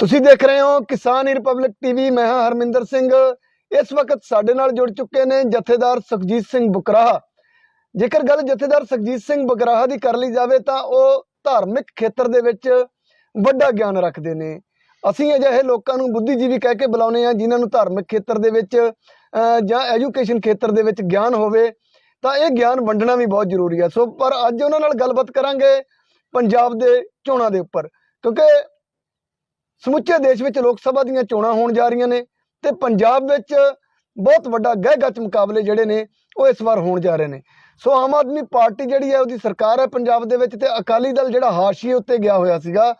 ਤੁਸੀਂ ਦੇਖ ਰਹੇ ਹੋ ਕਿਸਾਨ ਰਿਪਬਲਿਕ ਟੀਵੀ, ਮੈਂ ਹਾਂ ਹਰਮਿੰਦਰ ਸਿੰਘ। ਇਸ ਵਕਤ ਸਾਡੇ ਨਾਲ ਜੁੜ ਚੁੱਕੇ ਨੇ ਜਥੇਦਾਰ ਸੁਖਜੀਤ ਸਿੰਘ ਬੁਕਰਾਹਾ। ਜੇਕਰ ਗੱਲ ਜਥੇਦਾਰ ਸੁਖਜੀਤ ਸਿੰਘ ਬੁਕਰਾਹਾ ਦੀ ਕਰ ਲਈ ਜਾਵੇ ਤਾਂ ਉਹ ਧਾਰਮਿਕ ਖੇਤਰ ਦੇ ਵਿੱਚ ਵੱਡਾ ਗਿਆਨ ਰੱਖਦੇ ਨੇ। ਅਸੀਂ ਅਜਿਹੇ ਲੋਕਾਂ ਨੂੰ ਬੁੱਧੀਜੀਵੀ ਕਹਿ ਕੇ ਬੁਲਾਉਂਦੇ ਆ ਜਿਨ੍ਹਾਂ ਨੂੰ ਧਾਰਮਿਕ ਖੇਤਰ ਦੇ ਵਿੱਚ ਜਾਂ ਐਜੂਕੇਸ਼ਨ ਖੇਤਰ ਦੇ ਵਿੱਚ ਗਿਆਨ ਹੋਵੇ, ਤਾਂ ਇਹ ਗਿਆਨ ਵੰਡਣਾ ਵੀ ਬਹੁਤ ਜ਼ਰੂਰੀ ਹੈ। ਸੋ, ਪਰ ਅੱਜ ਉਹਨਾਂ ਨਾਲ ਗੱਲਬਾਤ ਕਰਾਂਗੇ ਪੰਜਾਬ ਦੇ ਚੋਣਾਂ ਦੇ ਉੱਪਰ। ਕਿਉਂਕਿ ਸਮੁੱਚੇ ਦੇਸ਼ ਵਿੱਚ ਲੋਕ ਸਭਾ ਦੀਆਂ ਚੋਣਾਂ ਹੋਣ ਜਾ ਰਹੀਆਂ ਨੇ ਤੇ ਪੰਜਾਬ ਵਿੱਚ ਬਹੁਤ ਵੱਡਾ ਗਹਿ ਗੱਚ ਮੁਕਾਬਲੇ ਜਿਹੜੇ ਨੇ ਉਹ ਇਸ ਵਾਰ ਹੋਣ ਜਾ ਰਹੇ ਨੇ। ਸੋ ਆਮ ਆਦਮੀ ਪਾਰਟੀ ਜਿਹੜੀ ਹੈ ਉਹਦੀ ਸਰਕਾਰ ਹੈ ਪੰਜਾਬ ਦੇ ਵਿੱਚ ਤੇ ਅਕਾਲੀ ਦਲ ਜਿਹੜਾ ਹਾਸ਼ੀਏ ਉੱਤੇ ਗਿਆ ਹੋਇਆ ਸੀਗਾ,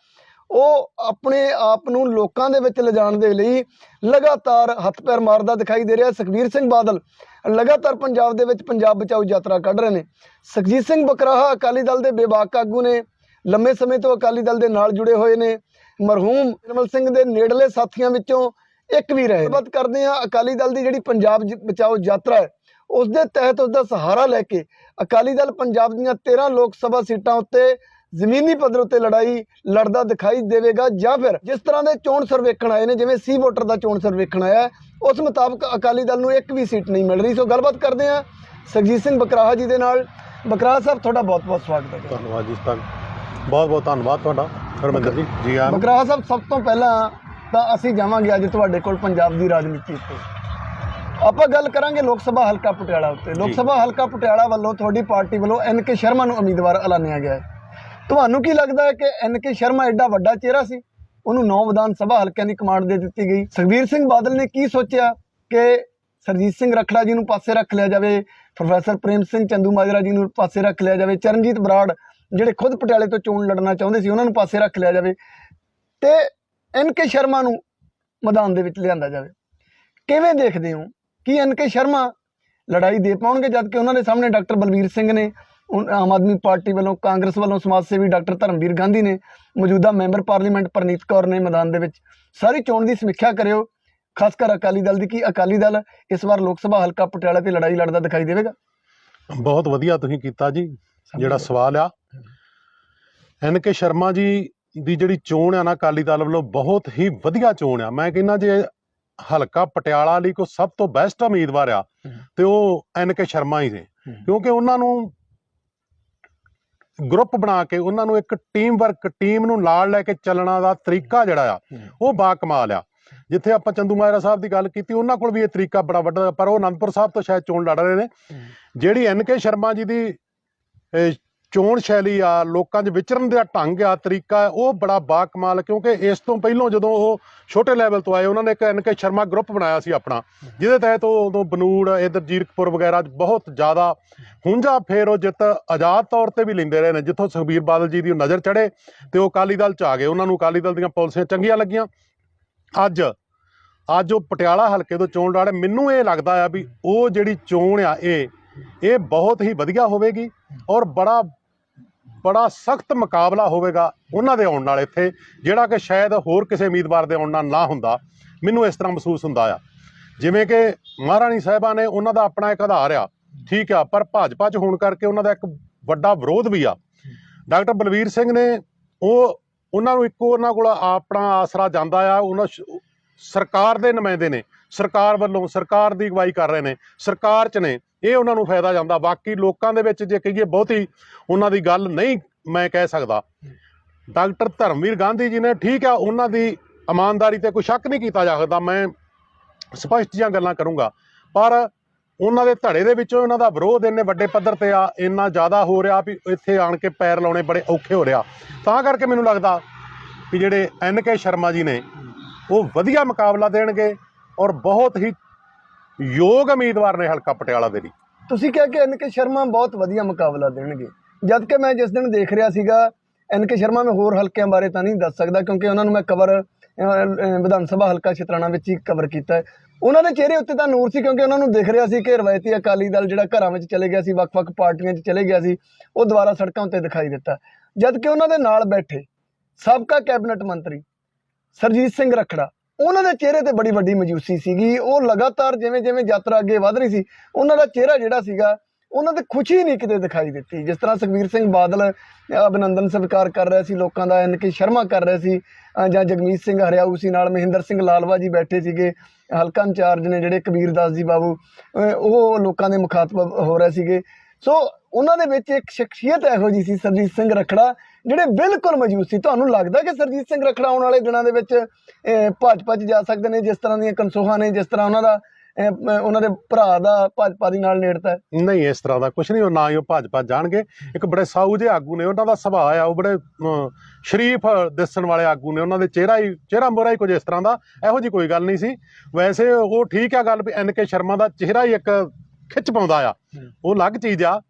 ਉਹ ਆਪਣੇ ਆਪ ਨੂੰ ਲੋਕਾਂ ਦੇ ਵਿੱਚ ਲਿਜਾਣ ਦੇ ਲਈ ਲਗਾਤਾਰ ਹੱਥ ਪੈਰ ਮਾਰਦਾ ਦਿਖਾਈ ਦੇ ਰਿਹਾ। ਸੁਖਬੀਰ ਸਿੰਘ ਬਾਦਲ ਲਗਾਤਾਰ ਪੰਜਾਬ ਦੇ ਵਿੱਚ ਪੰਜਾਬ ਬਚਾਓ ਯਾਤਰਾ ਕੱਢ ਰਹੇ ਨੇ। ਸੁਖਜੀਤ ਸਿੰਘ ਬਕਰਾਹਾ ਅਕਾਲੀ ਦਲ ਦੇ ਬੇਬਾਕ ਆਗੂ ਨੇ, ਲੰਮੇ ਸਮੇਂ ਤੋਂ ਅਕਾਲੀ ਦਲ ਦੇ ਨਾਲ ਜੁੜੇ ਹੋਏ ਨੇ। ਮਰਹੂਮ ਨਿਰਮਲ ਸਿੰਘ ਦੇ ਨੇੜਲੇ ਸਾਥੀਆਂ ਵਿੱਚੋਂ ਇੱਕ ਵੀ ਰਹੇ। ਗੱਲਬਾਤ ਕਰਦੇ ਆ ਅਕਾਲੀ ਦਲ ਦੀ ਜਿਹੜੀ ਪੰਜਾਬ ਬਚਾਓ ਯਾਤਰਾ ਹੈ ਉਸ ਦੇ ਤਹਿਤ ਉਸ ਦਾ ਸਹਾਰਾ ਲੈ ਕੇ ਅਕਾਲੀ ਦਲ ਪੰਜਾਬ ਦੀਆਂ 13 ਲੋਕ ਸਭਾ ਸੀਟਾਂ ਉੱਤੇ ਜ਼ਮੀਨੀ ਪੱਧਰ ਉੱਤੇ ਲੜਾਈ, ਲੜਦਾ ਦਿਖਾਈ ਦੇਵੇਗਾ ਜਾਂ ਫਿਰ ਜਿਸ ਤਰ੍ਹਾਂ ਦੇ ਚੋਣ ਸਰਵੇਖਣ ਆਏ ਨੇ, ਜਿਵੇਂ ਸੀ ਵੋਟਰ ਦਾ ਚੋਣ ਸਰਵੇਖਣ ਆਇਆ, ਉਸ ਮੁਤਾਬਕ ਅਕਾਲੀ ਦਲ ਨੂੰ ਇੱਕ ਵੀ ਸੀਟ ਨਹੀਂ ਮਿਲ ਰਹੀ। ਸੋ ਗੱਲਬਾਤ ਕਰਦੇ ਆ ਸੁਖਜੀਤ ਸਿੰਘ ਬਕਰਾਹਾ ਜੀ ਦੇ ਨਾਲ। ਬਕਰਾਹਾ ਸਾਹਿਬ, ਤੁਹਾਡਾ ਬਹੁਤ ਬਹੁਤ ਸਵਾਗਤ ਹੈ। ਧੰਨਵਾਦ ਜੀ ਸਰ ਬਹੁਤ ਬਹੁਤ ਧੰਨਵਾਦ ਤੁਹਾਡਾ ਹਰਮਿੰਦਰ ਜੀ ਜੀ ਆਨ ਬਕਰਾਹਾ ਸਾਹਿਬ ਸਭ ਤੋਂ ਪਹਿਲਾਂ ਤਾਂ ਅਸੀਂ ਜਾਵਾਂਗੇ ਅੱਜ ਤੁਹਾਡੇ ਕੋਲ ਪੰਜਾਬ ਦੀ ਰਾਜਨੀਤੀ ਉੱਤੇ। ਆਪਾਂ ਗੱਲ ਕਰਾਂਗੇ ਲੋਕ ਸਭਾ ਹਲਕਾ ਪਟਿਆਲਾ ਉੱਤੇ। ਲੋਕ। ਸਭਾ ਹਲਕਾ ਪਟਿਆਲਾ ਵੱਲੋਂ ਤੁਹਾਡੀ ਪਾਰਟੀ ਵੱਲੋਂ ਐਨ ਕੇ ਸ਼ਰਮਾ ਨੂੰ ਉਮੀਦਵਾਰ ਐਲਾਨਿਆ ਗਿਆ ਹੈ। ਤੁਹਾਨੂੰ ਕੀ ਲੱਗਦਾ ਹੈ ਕਿ ਐਨ ਕੇ ਸ਼ਰਮਾ ਐਡਾ ਵੱਡਾ ਚਿਹਰਾ ਸੀ? ਉਹਨੂੰ ਨੌ ਵਿਧਾਨ ਸਭਾ ਹਲਕਿਆਂ ਦੀ ਕਮਾਂਡ ਦੇ ਦਿੱਤੀ ਗਈ। ਸੁਖਬੀਰ ਸਿੰਘ ਬਾਦਲ ਨੇ ਕੀ ਸੋਚਿਆ ਕਿ ਸਰਜੀਤ ਸਿੰਘ ਰਖੜਾ ਜੀ ਨੂੰ ਪਾਸੇ ਰੱਖ ਲਿਆ ਜਾਵੇ ਪ੍ਰੋਫੈਸਰ ਪ੍ਰੇਮ ਸਿੰਘ ਚੰਦੂ ਮਾਜਰਾ ਜੀ ਨੂੰ ਪਾਸੇ ਰੱਖ ਲਿਆ ਜਾਵੇ ਚਰਨਜੀਤ ਬਰਾੜ ਜਿਹੜੇ ਖੁਦ ਪਟਿਆਲੇ ਤੋਂ ਚੋਣ ਲੜਨਾ ਚਾਹੁੰਦੇ ਸੀ, ਉਹਨਾਂ ਨੂੰ ਪਾਸੇ ਰੱਖ ਲਿਆ ਜਾਵੇ ਤੇ ਐਨ ਕੇ ਸ਼ਰਮਾ ਨੂੰ ਮੈਦਾਨ ਦੇ ਵਿੱਚ ਲਿਆਂਦਾ ਜਾਵੇ। ਕਿਵੇਂ ਦੇਖਦੇ ਹੋ ਕਿ ਐਨ ਕੇ ਸ਼ਰਮਾ ਲੜਾਈ ਦੇ ਪਾਉਣਗੇ, ਜਦ ਕਿ ਉਹਨਾਂ ਦੇ ਸਾਹਮਣੇ ਡਾਕਟਰ ਬਲਵੀਰ ਸਿੰਘ ਨੇ ਆਮ ਆਦਮੀ ਪਾਰਟੀ ਵੱਲੋਂ, ਕਾਂਗਰਸ ਵੱਲੋਂ, ਸਮਾਜ ਸੇਵੀ ਡਾਕਟਰ ਧਰਮਵੀਰ ਗਾਂਧੀ ਨੇ ਮੌਜੂਦਾ ਮੈਂਬਰ ਪਾਰਲੀਮੈਂਟ ਪਰਨੀਤ ਕੌਰ ਨੇ ਮੈਦਾਨ ਦੇ ਵਿੱਚ ਸਾਰੀ ਚੋਣ ਦੀ ਸਮੀਖਿਆ ਕਰਿਓ। ਖਾਸ ਕਰ ਅਕਾਲੀ ਦਲ ਦੀ ਕਿ? ਅਕਾਲੀ ਦਲ ਇਸ ਵਾਰ ਲੋਕ ਸਭਾ ਹਲਕਾ ਪਟਿਆਲਾ ਤੇ ਲੜਾਈ ਲੜਦਾ ਦਿਖਾਈ ਦੇਵੇਗਾ। ਬਹੁਤ ਵਧੀਆ ਤੁਸੀਂ ਕੀਤਾ ਜੀ, ਜਿਹੜਾ ਸਵਾਲ ਆ ਐਨ ਕੇ ਸ਼ਰਮਾ ਜੀ ਦੀ ਜਿਹੜੀ ਚੋਣ ਆ ਨਾ ਅਕਾਲੀ ਦਲ ਵੱਲੋਂ ਬਹੁਤ ਹੀ ਵਧੀਆ ਚੋਣ ਆ। ਮੈਂ ਕਹਿੰਦਾ ਜੇ ਹਲਕਾ ਪਟਿਆਲਾ ਲਈ ਕੋ ਸਭ ਤੋਂ ਬੈਸਟ ਉਮੀਦਵਾਰ ਆ। ਤੇ ਉਹ ਐਨ ਕੇ ਸ਼ਰਮਾ ਹੀ ਨੇ। ਕਿਉਂਕਿ ਉਹਨਾਂ ਨੂੰ ਗਰੁੱਪ ਬਣਾ ਕੇ ਉਹਨਾਂ ਨੂੰ ਇੱਕ ਟੀਮ ਵਰਕ ਟੀਮ ਨੂੰ ਨਾਲ ਲੈ ਕੇ ਚੱਲਣਾ ਦਾ ਤਰੀਕਾ ਜਿਹੜਾ ਆ ਉਹ ਬਾ ਕਮਾਲ ਆ। ਜਿੱਥੇ ਆਪਾਂ ਚੰਦੂ ਮਾਜਰਾ ਸਾਹਿਬ ਦੀ ਗੱਲ ਕੀਤੀ ਉਹਨਾਂ ਕੋਲ ਵੀ ਇਹ ਤਰੀਕਾ ਬੜਾ ਵੱਡਾ ਪਰ ਉਹ ਅਨੰਦਪੁਰ ਸਾਹਿਬ ਤੋਂ ਸ਼ਾਇਦ ਚੋਣ ਲੜ ਰਹੇ ਨੇ। ਜਿਹੜੀ ਐਨ ਕੇ ਸ਼ਰਮਾ ਜੀ ਦੀ ਚੋਣ ਸ਼ੈਲੀ ਆ ਲੋਕਾਂ 'ਚ ਵਿਚਰਨ ਦਾ ਢੰਗ ਆ ਤਰੀਕਾ ਹੈ, ਉਹ ਬੜਾ ਬਾ ਕਮਾਲ ਕਿਉਂਕਿ ਇਸ ਤੋਂ ਪਹਿਲਾਂ ਜਦੋਂ ਉਹ ਛੋਟੇ ਲੈਵਲ ਤੋਂ ਆਏ ਉਹਨਾਂ ਨੇ ਇੱਕ ਐਨ ਕੇ ਸ਼ਰਮਾ ਗਰੁੱਪ ਬਣਾਇਆ ਸੀ ਆਪਣਾ ਜਿਹਦੇ ਤਹਿਤ ਉਹ ਉਦੋਂ ਬਨੂੜ ਇਧਰ ਜੀਰਕਪੁਰ ਵਗੈਰਾ 'ਚ ਬਹੁਤ ਜ਼ਿਆਦਾ ਹੁੰਜਾ ਫੇਰ ਉਹ ਜਿੱਤ ਆਜ਼ਾਦ ਤੌਰ ਤੇ ਵੀ ਲੈਂਦੇ ਰਹੇ ਨੇ ਜਿੱਥੋਂ ਸੁਖਬੀਰ ਬਾਦਲ ਜੀ ਦੀ ਉਹ ਨਜ਼ਰ ਚੜੇ ਤੇ ਉਹ ਅਕਾਲੀ ਦਲ 'ਚ ਆ ਗਏ ਉਹਨਾਂ ਨੂੰ ਅਕਾਲੀ ਦਲ ਦੀਆਂ ਪਾਲਿਸੀਆਂ ਚੰਗੀਆਂ ਲੱਗੀਆਂ। ਅੱਜ ਅੱਜ ਉਹ ਪਟਿਆਲਾ ਹਲਕੇ ਤੋਂ ਚੋਣ ਲੜੇ ਮੈਨੂੰ ਇਹ ਲੱਗਦਾ ਆ ਵੀ ਉਹ ਜਿਹੜੀ ਚੋਣ ਆ ਇਹ ਇਹ ਬਹੁਤ ਹੀ ਵਧੀਆ ਹੋਵੇਗੀ ਔਰ ਬੜਾ ਬੜਾ ਸਖਤ ਮੁਕਾਬਲਾ ਹੋਵੇਗਾ ਉਹਨਾਂ ਦੇ ਆਉਣ ਨਾਲ ਇੱਥੇ, ਜਿਹੜਾ ਕਿ ਸ਼ਾਇਦ ਹੋਰ ਕਿਸੇ ਉਮੀਦਵਾਰ ਦੇ ਆਉਣ ਨਾਲ ਨਾ ਹੁੰਦਾ। ਮੈਨੂੰ ਇਸ ਤਰ੍ਹਾਂ ਮਹਿਸੂਸ ਹੁੰਦਾ ਆ। ਜਿਵੇਂ ਕਿ ਮਹਾਰਾਣੀ ਸਾਹਿਬਾਂ ਨੇ ਉਹਨਾਂ ਦਾ ਆਪਣਾ ਇੱਕ ਆਧਾਰ ਆ। ਠੀਕ ਆ, ਪਰ ਭਾਜਪਾ 'ਚ ਹੋਣ ਕਰਕੇ ਉਹਨਾਂ ਦਾ ਇੱਕ ਵੱਡਾ ਵਿਰੋਧ ਵੀ ਆ। ਡਾਕਟਰ ਬਲਵੀਰ ਸਿੰਘ ਨੇ ਉਹ, ਉਹਨਾਂ ਨੂੰ ਇੱਕੋ ਉਹਨਾਂ ਕੋਲ ਆਪਣਾ ਆਸਰਾ ਜਾਂਦਾ ਆ। ਉਹਨਾਂ ਸ਼- ਸਰਕਾਰ ਦੇ ਨੁਮਾਇੰਦੇ ਨੇ। ਸਰਕਾਰ ਵੱਲੋਂ, ਸਰਕਾਰ ਦੀ ਅਗਵਾਈ ਕਰ ਰਹੇ ਨੇ। ਸਰਕਾਰ 'ਚ ਨੇ। ਇਹ ਉਹਨਾਂ ਨੂੰ ਫਾਇਦਾ ਜਾਂਦਾ। ਬਾਕੀ ਲੋਕਾਂ ਦੇ ਵਿੱਚ ਜੇ ਕਹੀਏ ਬਹੁਤੀ, ਉਹਨਾਂ ਦੀ ਗੱਲ ਨਹੀਂ ਮੈਂ ਕਹਿ ਸਕਦਾ। ਡਾਕਟਰ ਧਰਮਵੀਰ ਗਾਂਧੀ ਜੀ ਨੇ ਠੀਕ ਆ, ਉਹਨਾਂ ਦੀ ਇਮਾਨਦਾਰੀ ਤੇ ਕੋਈ ਸ਼ੱਕ ਨਹੀਂ ਕੀਤਾ ਜਾ ਸਕਦਾ। ਮੈਂ ਸਪਸ਼ਟ ਜਿਹੀਆਂ ਗੱਲਾਂ ਕਰੂੰਗਾ। ਪਰ ਉਹਨਾਂ ਦੇ ਧੜੇ ਦੇ ਵਿੱਚੋਂ ਉਹਨਾਂ ਦਾ ਵਿਰੋਧ ਇੰਨੇ ਵੱਡੇ ਪੱਧਰ ਤੇ ਆ, ਇੰਨਾ ਜ਼ਿਆਦਾ ਹੋ ਰਿਹਾ ਵੀ ਇੱਥੇ ਆਣ ਕੇ ਪੈਰ ਲਾਉਣੇ ਬੜੇ ਔਖੇ ਹੋ ਰਿਹਾ। ਤਾਂ ਕਰਕੇ ਮੈਨੂੰ ਲੱਗਦਾ ਕਿ ਜਿਹੜੇ ਐਨ ਕੇ ਸ਼ਰਮਾ ਜੀ ਨੇ, ਉਹ ਵਧੀਆ ਮੁਕਾਬਲਾ ਦੇਣਗੇ ਔਰ ਬਹੁਤ ਹੀ ਯੋਗ ਉਮੀਦਵਾਰ ਨੇ ਹਲਕਾ ਪਟਿਆਲਾ ਦੇ ਲਈ। ਤੁਸੀਂ ਕਿਹਾ ਕਿ ਐਨ ਕੇ ਸ਼ਰਮਾ ਬਹੁਤ ਵਧੀਆ ਮੁਕਾਬਲਾ ਦੇਣਗੇ। ਜਦ ਕਿ ਮੈਂ ਜਿਸ ਦਿਨ ਦੇਖ ਰਿਹਾ ਸੀਗਾ, ਐਨ ਕੇ ਸ਼ਰਮਾ ਮੈਂ ਹੋਰ ਹਲਕਿਆਂ ਬਾਰੇ ਤਾਂ ਨਹੀਂ ਦੱਸ ਸਕਦਾ, ਕਿਉਂਕਿ ਉਹਨਾਂ ਨੂੰ ਮੈਂ ਕਵਰ ਵਿਧਾਨ ਸਭਾ ਹਲਕਾ ਛਿਤਰਾਣਾ ਵਿੱਚ ਹੀ ਕਵਰ ਕੀਤਾ ਉਹਨਾਂ ਦੇ ਚਿਹਰੇ ਉੱਤੇ ਤਾਂ ਨੂਰ ਸੀ, ਕਿਉਂਕਿ ਉਹਨਾਂ ਨੂੰ ਦਿਖ ਰਿਹਾ ਸੀ ਕਿ ਰਵਾਇਤੀ ਅਕਾਲੀ ਦਲ ਜਿਹੜਾ ਘਰਾਂ ਵਿੱਚ ਚਲੇ ਗਿਆ ਸੀ, ਵੱਖ-ਵੱਖ ਪਾਰਟੀਆਂ 'ਚ ਚਲੇ ਗਿਆ ਸੀ, ਉਹ ਦੁਬਾਰਾ ਸੜਕਾਂ ਉੱਤੇ ਦਿਖਾਈ ਦਿੱਤਾ। ਜਦ ਕਿ ਉਹਨਾਂ ਦੇ ਨਾਲ ਬੈਠੇ ਸਾਬਕਾ ਕੈਬਨਿਟ ਮੰਤਰੀ ਸਰਜੀਤ ਸਿੰਘ ਰਖੜਾ ਉਹਨਾਂ ਦੇ ਚਿਹਰੇ ਤੇ ਬੜੀ ਵੱਡੀ ਮਜੂਸੀ ਸੀਗੀ। ਉਹ ਲਗਾਤਾਰ ਜਿਵੇਂ ਜਿਵੇਂ ਯਾਤਰਾ ਅੱਗੇ ਵਧ ਰਹੀ ਸੀ, ਉਹਨਾਂ ਦਾ ਚਿਹਰਾ ਜਿਹੜਾ ਸੀਗਾ, ਉਹਨਾਂ ਤੇ ਖੁਸ਼ੀ ਨਹੀਂ ਕਿਤੇ ਦਿਖਾਈ ਦਿੱਤੀ। ਜਿਸ ਤਰ੍ਹਾਂ ਸੁਖਬੀਰ ਸਿੰਘ ਬਾਦਲ ਅਭਿਨੰਦਨ ਸਵੀਕਾਰ ਕਰ ਰਿਹਾ ਸੀ, ਲੋਕਾਂ ਦਾ ਐਨ ਕੇ ਸ਼ਰਮਾ ਕਰ ਰਿਹਾ ਸੀ ਜਾਂ ਜਗਮੀਤ ਸਿੰਘ ਹਰਿਆਊ ਸੀ ਨਾਲ, ਮਹਿੰਦਰ ਸਿੰਘ ਲਾਲਵਾ ਜੀ ਬੈਠੇ ਸੀਗੇ, ਹਲਕਾ ਇੰਚਾਰਜ ਨੇ ਜਿਹੜੇ ਕਬੀਰ ਦਾਸ ਜੀ ਬਾਬੂ ਉਹ ਲੋਕਾਂ ਦੇ ਮੁਖਾਤਬ ਹੋ ਰਹੇ ਸੀਗੇ। ਸੋ, ਉਹਨਾਂ ਦੇ ਵਿੱਚ ਇੱਕ ਸ਼ਖਸੀਅਤ ਇਹੋ ਜੀ ਸੀ, ਸਰਜੀਤ ਸਿੰਘ ਰਖੜਾ ਜਿਹੜੇ ਬਿਲਕੁਲ ਮੌਜੂਦ ਸੀ। ਤੁਹਾਨੂੰ ਲੱਗਦਾ ਕਿ ਸਰਜੀਤ ਸਿੰਘ ਰਖੜਾ ਆਉਣ ਵਾਲੇ ਦਿਨਾਂ ਦੇ ਵਿੱਚ ਭਾਜਪਾ 'ਚ ਜਾ ਸਕਦੇ ਨੇ ਜਿਸ ਤਰ੍ਹਾਂ ਦੀਆਂ ਕਨਸੋਹਾਂ ਨੇ ਜਿਸ ਤਰ੍ਹਾਂ ਉਹਨਾਂ ਦਾ ਉਹਨਾਂ ਦੇ ਭਰਾ ਦਾ ਭਾਜਪਾ ਦੇ ਨਾਲ ਨੇੜਤਾ ਨਹੀਂ ਇਸ ਤਰ੍ਹਾਂ ਦਾ ਕੁਝ ਨਹੀਂ ਉਹ ਨਾ ਹੀ ਉਹ ਭਾਜਪਾ ਜਾਣਗੇ। ਇੱਕ ਬੜੇ ਸਾਊ ਜਿਹੇ ਆਗੂ ਨੇ ਉਹਨਾਂ ਦਾ ਸੁਭਾਅ ਆ ਉਹ ਬੜੇ ਸ਼ਰੀਫ ਦਿਸਣ ਵਾਲੇ ਆਗੂ ਨੇ ਉਹਨਾਂ ਦੇ ਚਿਹਰਾ ਹੀ ਚਿਹਰਾ ਮੋਹਰਾ ਹੀ ਕੁਝ ਇਸ ਤਰ੍ਹਾਂ ਦਾ ਇਹੋ ਜੀ ਕੋਈ ਗੱਲ ਨਹੀਂ ਸੀ। ਵੈਸੇ ਉਹ ਠੀਕ ਆ ਗੱਲ ਵੀ ਐਨ ਕੇ ਸ਼ਰਮਾ ਦਾ ਚਿਹਰਾ ਹੀ ਇੱਕ ਖਿੱਚ ਪਾਉਂਦਾ ਆ। ਉਹ ਅਲੱਗ ਚੀਜ਼ ਆ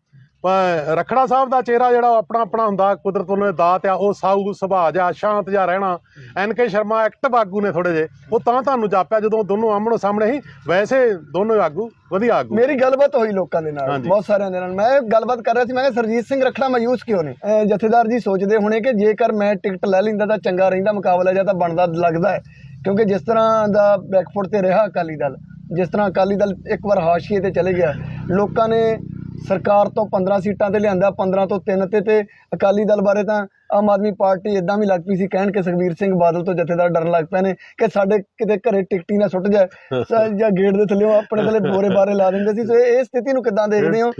ਰਖੜਾ ਸਾਹਿਬ ਦਾ ਚਿਹਰਾ ਜਿਹੜਾ ਆਪਣਾ ਆਪਣਾ ਹੁੰਦਾ ਕੁਦਰਤ ਵੱਲੋਂ ਦਾਤ ਆ ਉਹ ਸਾਊ ਸੁਭਾਅ ਜਾ ਸ਼ਾਂਤ ਜਾ ਰਹਿਣਾ। ਐਨ ਕੇ ਸ਼ਰਮਾ ਐਕਟਿਵ ਆਗੂ ਨੇ ਥੋੜੇ ਜੇ ਉਹ ਤਾਂ ਤੁਹਾਨੂੰ ਜਾਪਿਆ ਜਦੋਂ ਦੋਨੋਂ ਆਮਣੋ ਸਾਹਮਣੇ ਸੀ। ਵੈਸੇ ਦੋਨੋਂ ਹੀ ਆਗੂ ਵਧੀਆ ਆਗੂ ਮੇਰੀ ਗੱਲਬਾਤ ਹੋਈ ਲੋਕਾਂ ਦੇ ਨਾਲ। ਬਹੁਤ ਸਾਰਿਆਂ ਦੇ ਨਾਲ। ਮੈਂ ਗੱਲਬਾਤ ਕਰ ਰਿਹਾ ਸੀ ਮੈਂ ਕਿਹਾ ਸਰਜੀਤ ਸਿੰਘ ਰਖੜਾ ਮਾਯੂਸ ਕਿਉਂ ਨੇ ਜਥੇਦਾਰ ਜੀ ਸੋਚਦੇ ਹੋਣੇ ਕਿ ਜੇਕਰ ਮੈਂ ਟਿਕਟ ਲੈ ਲੈਂਦਾ ਤਾਂ ਚੰਗਾ ਰਹਿੰਦਾ ਮੁਕਾਬਲਾ ਜਾਂ ਤਾਂ ਬਣਦਾ ਲੱਗਦਾ ਹੈ। ਕਿਉਂਕਿ ਜਿਸ ਤਰ੍ਹਾਂ ਦਾ ਬੈਕਫੁੱਟ ਤੇ ਰਿਹਾ ਅਕਾਲੀ ਦਲ ਜਿਸ ਤਰ੍ਹਾਂ ਅਕਾਲੀ ਦਲ ਇੱਕ ਵਾਰ ਹਾਸ਼ੀਏ ਤੇ ਚਲੇ ਗਿਆ ਲੋਕਾਂ ਨੇ ਸਰਕਾਰ ਤੋਂ 15 ਸੀਟਾਂ ਤੇ ਲਿਆਂਦਾ 15 ਤੋਂ 3 ਤੇ ਤੇ ਅਕਾਲੀ ਦਲ ਬਾਰੇ ਤਾਂ ਆਮ ਆਦਮੀ ਪਾਰਟੀ ਇਦਾਂ ਵੀ ਲੱਗ ਪਈ ਸੀ ਕਹਿਣ ਕਿ ਸੁਖਬੀਰ ਸਿੰਘ ਬਾਦਲ ਤੋਂ ਜਥੇਦਾਰ ਡਰਨ ਲੱਗ ਪਏ ਨੇ ਕਿ ਸਾਡੇ ਕਿਤੇ ਘਰੇ ਟਿਕਟੀ ਨਾ ਸੁੱਟ ਜਾਏ ਜਾਂ ਗੇਟ ਦੇ ਥੱਲੇ ਆਪਣੇ ਥੱਲੇ ਬੋਰੇ ਬਾਰੇ ਲਾ ਦਿੰਦੇ ਸੀ। ਸੋ ਇਹ ਸਥਿਤੀ ਨੂੰ ਕਿੱਦਾਂ ਦੇਖਦੇ ਹੋ?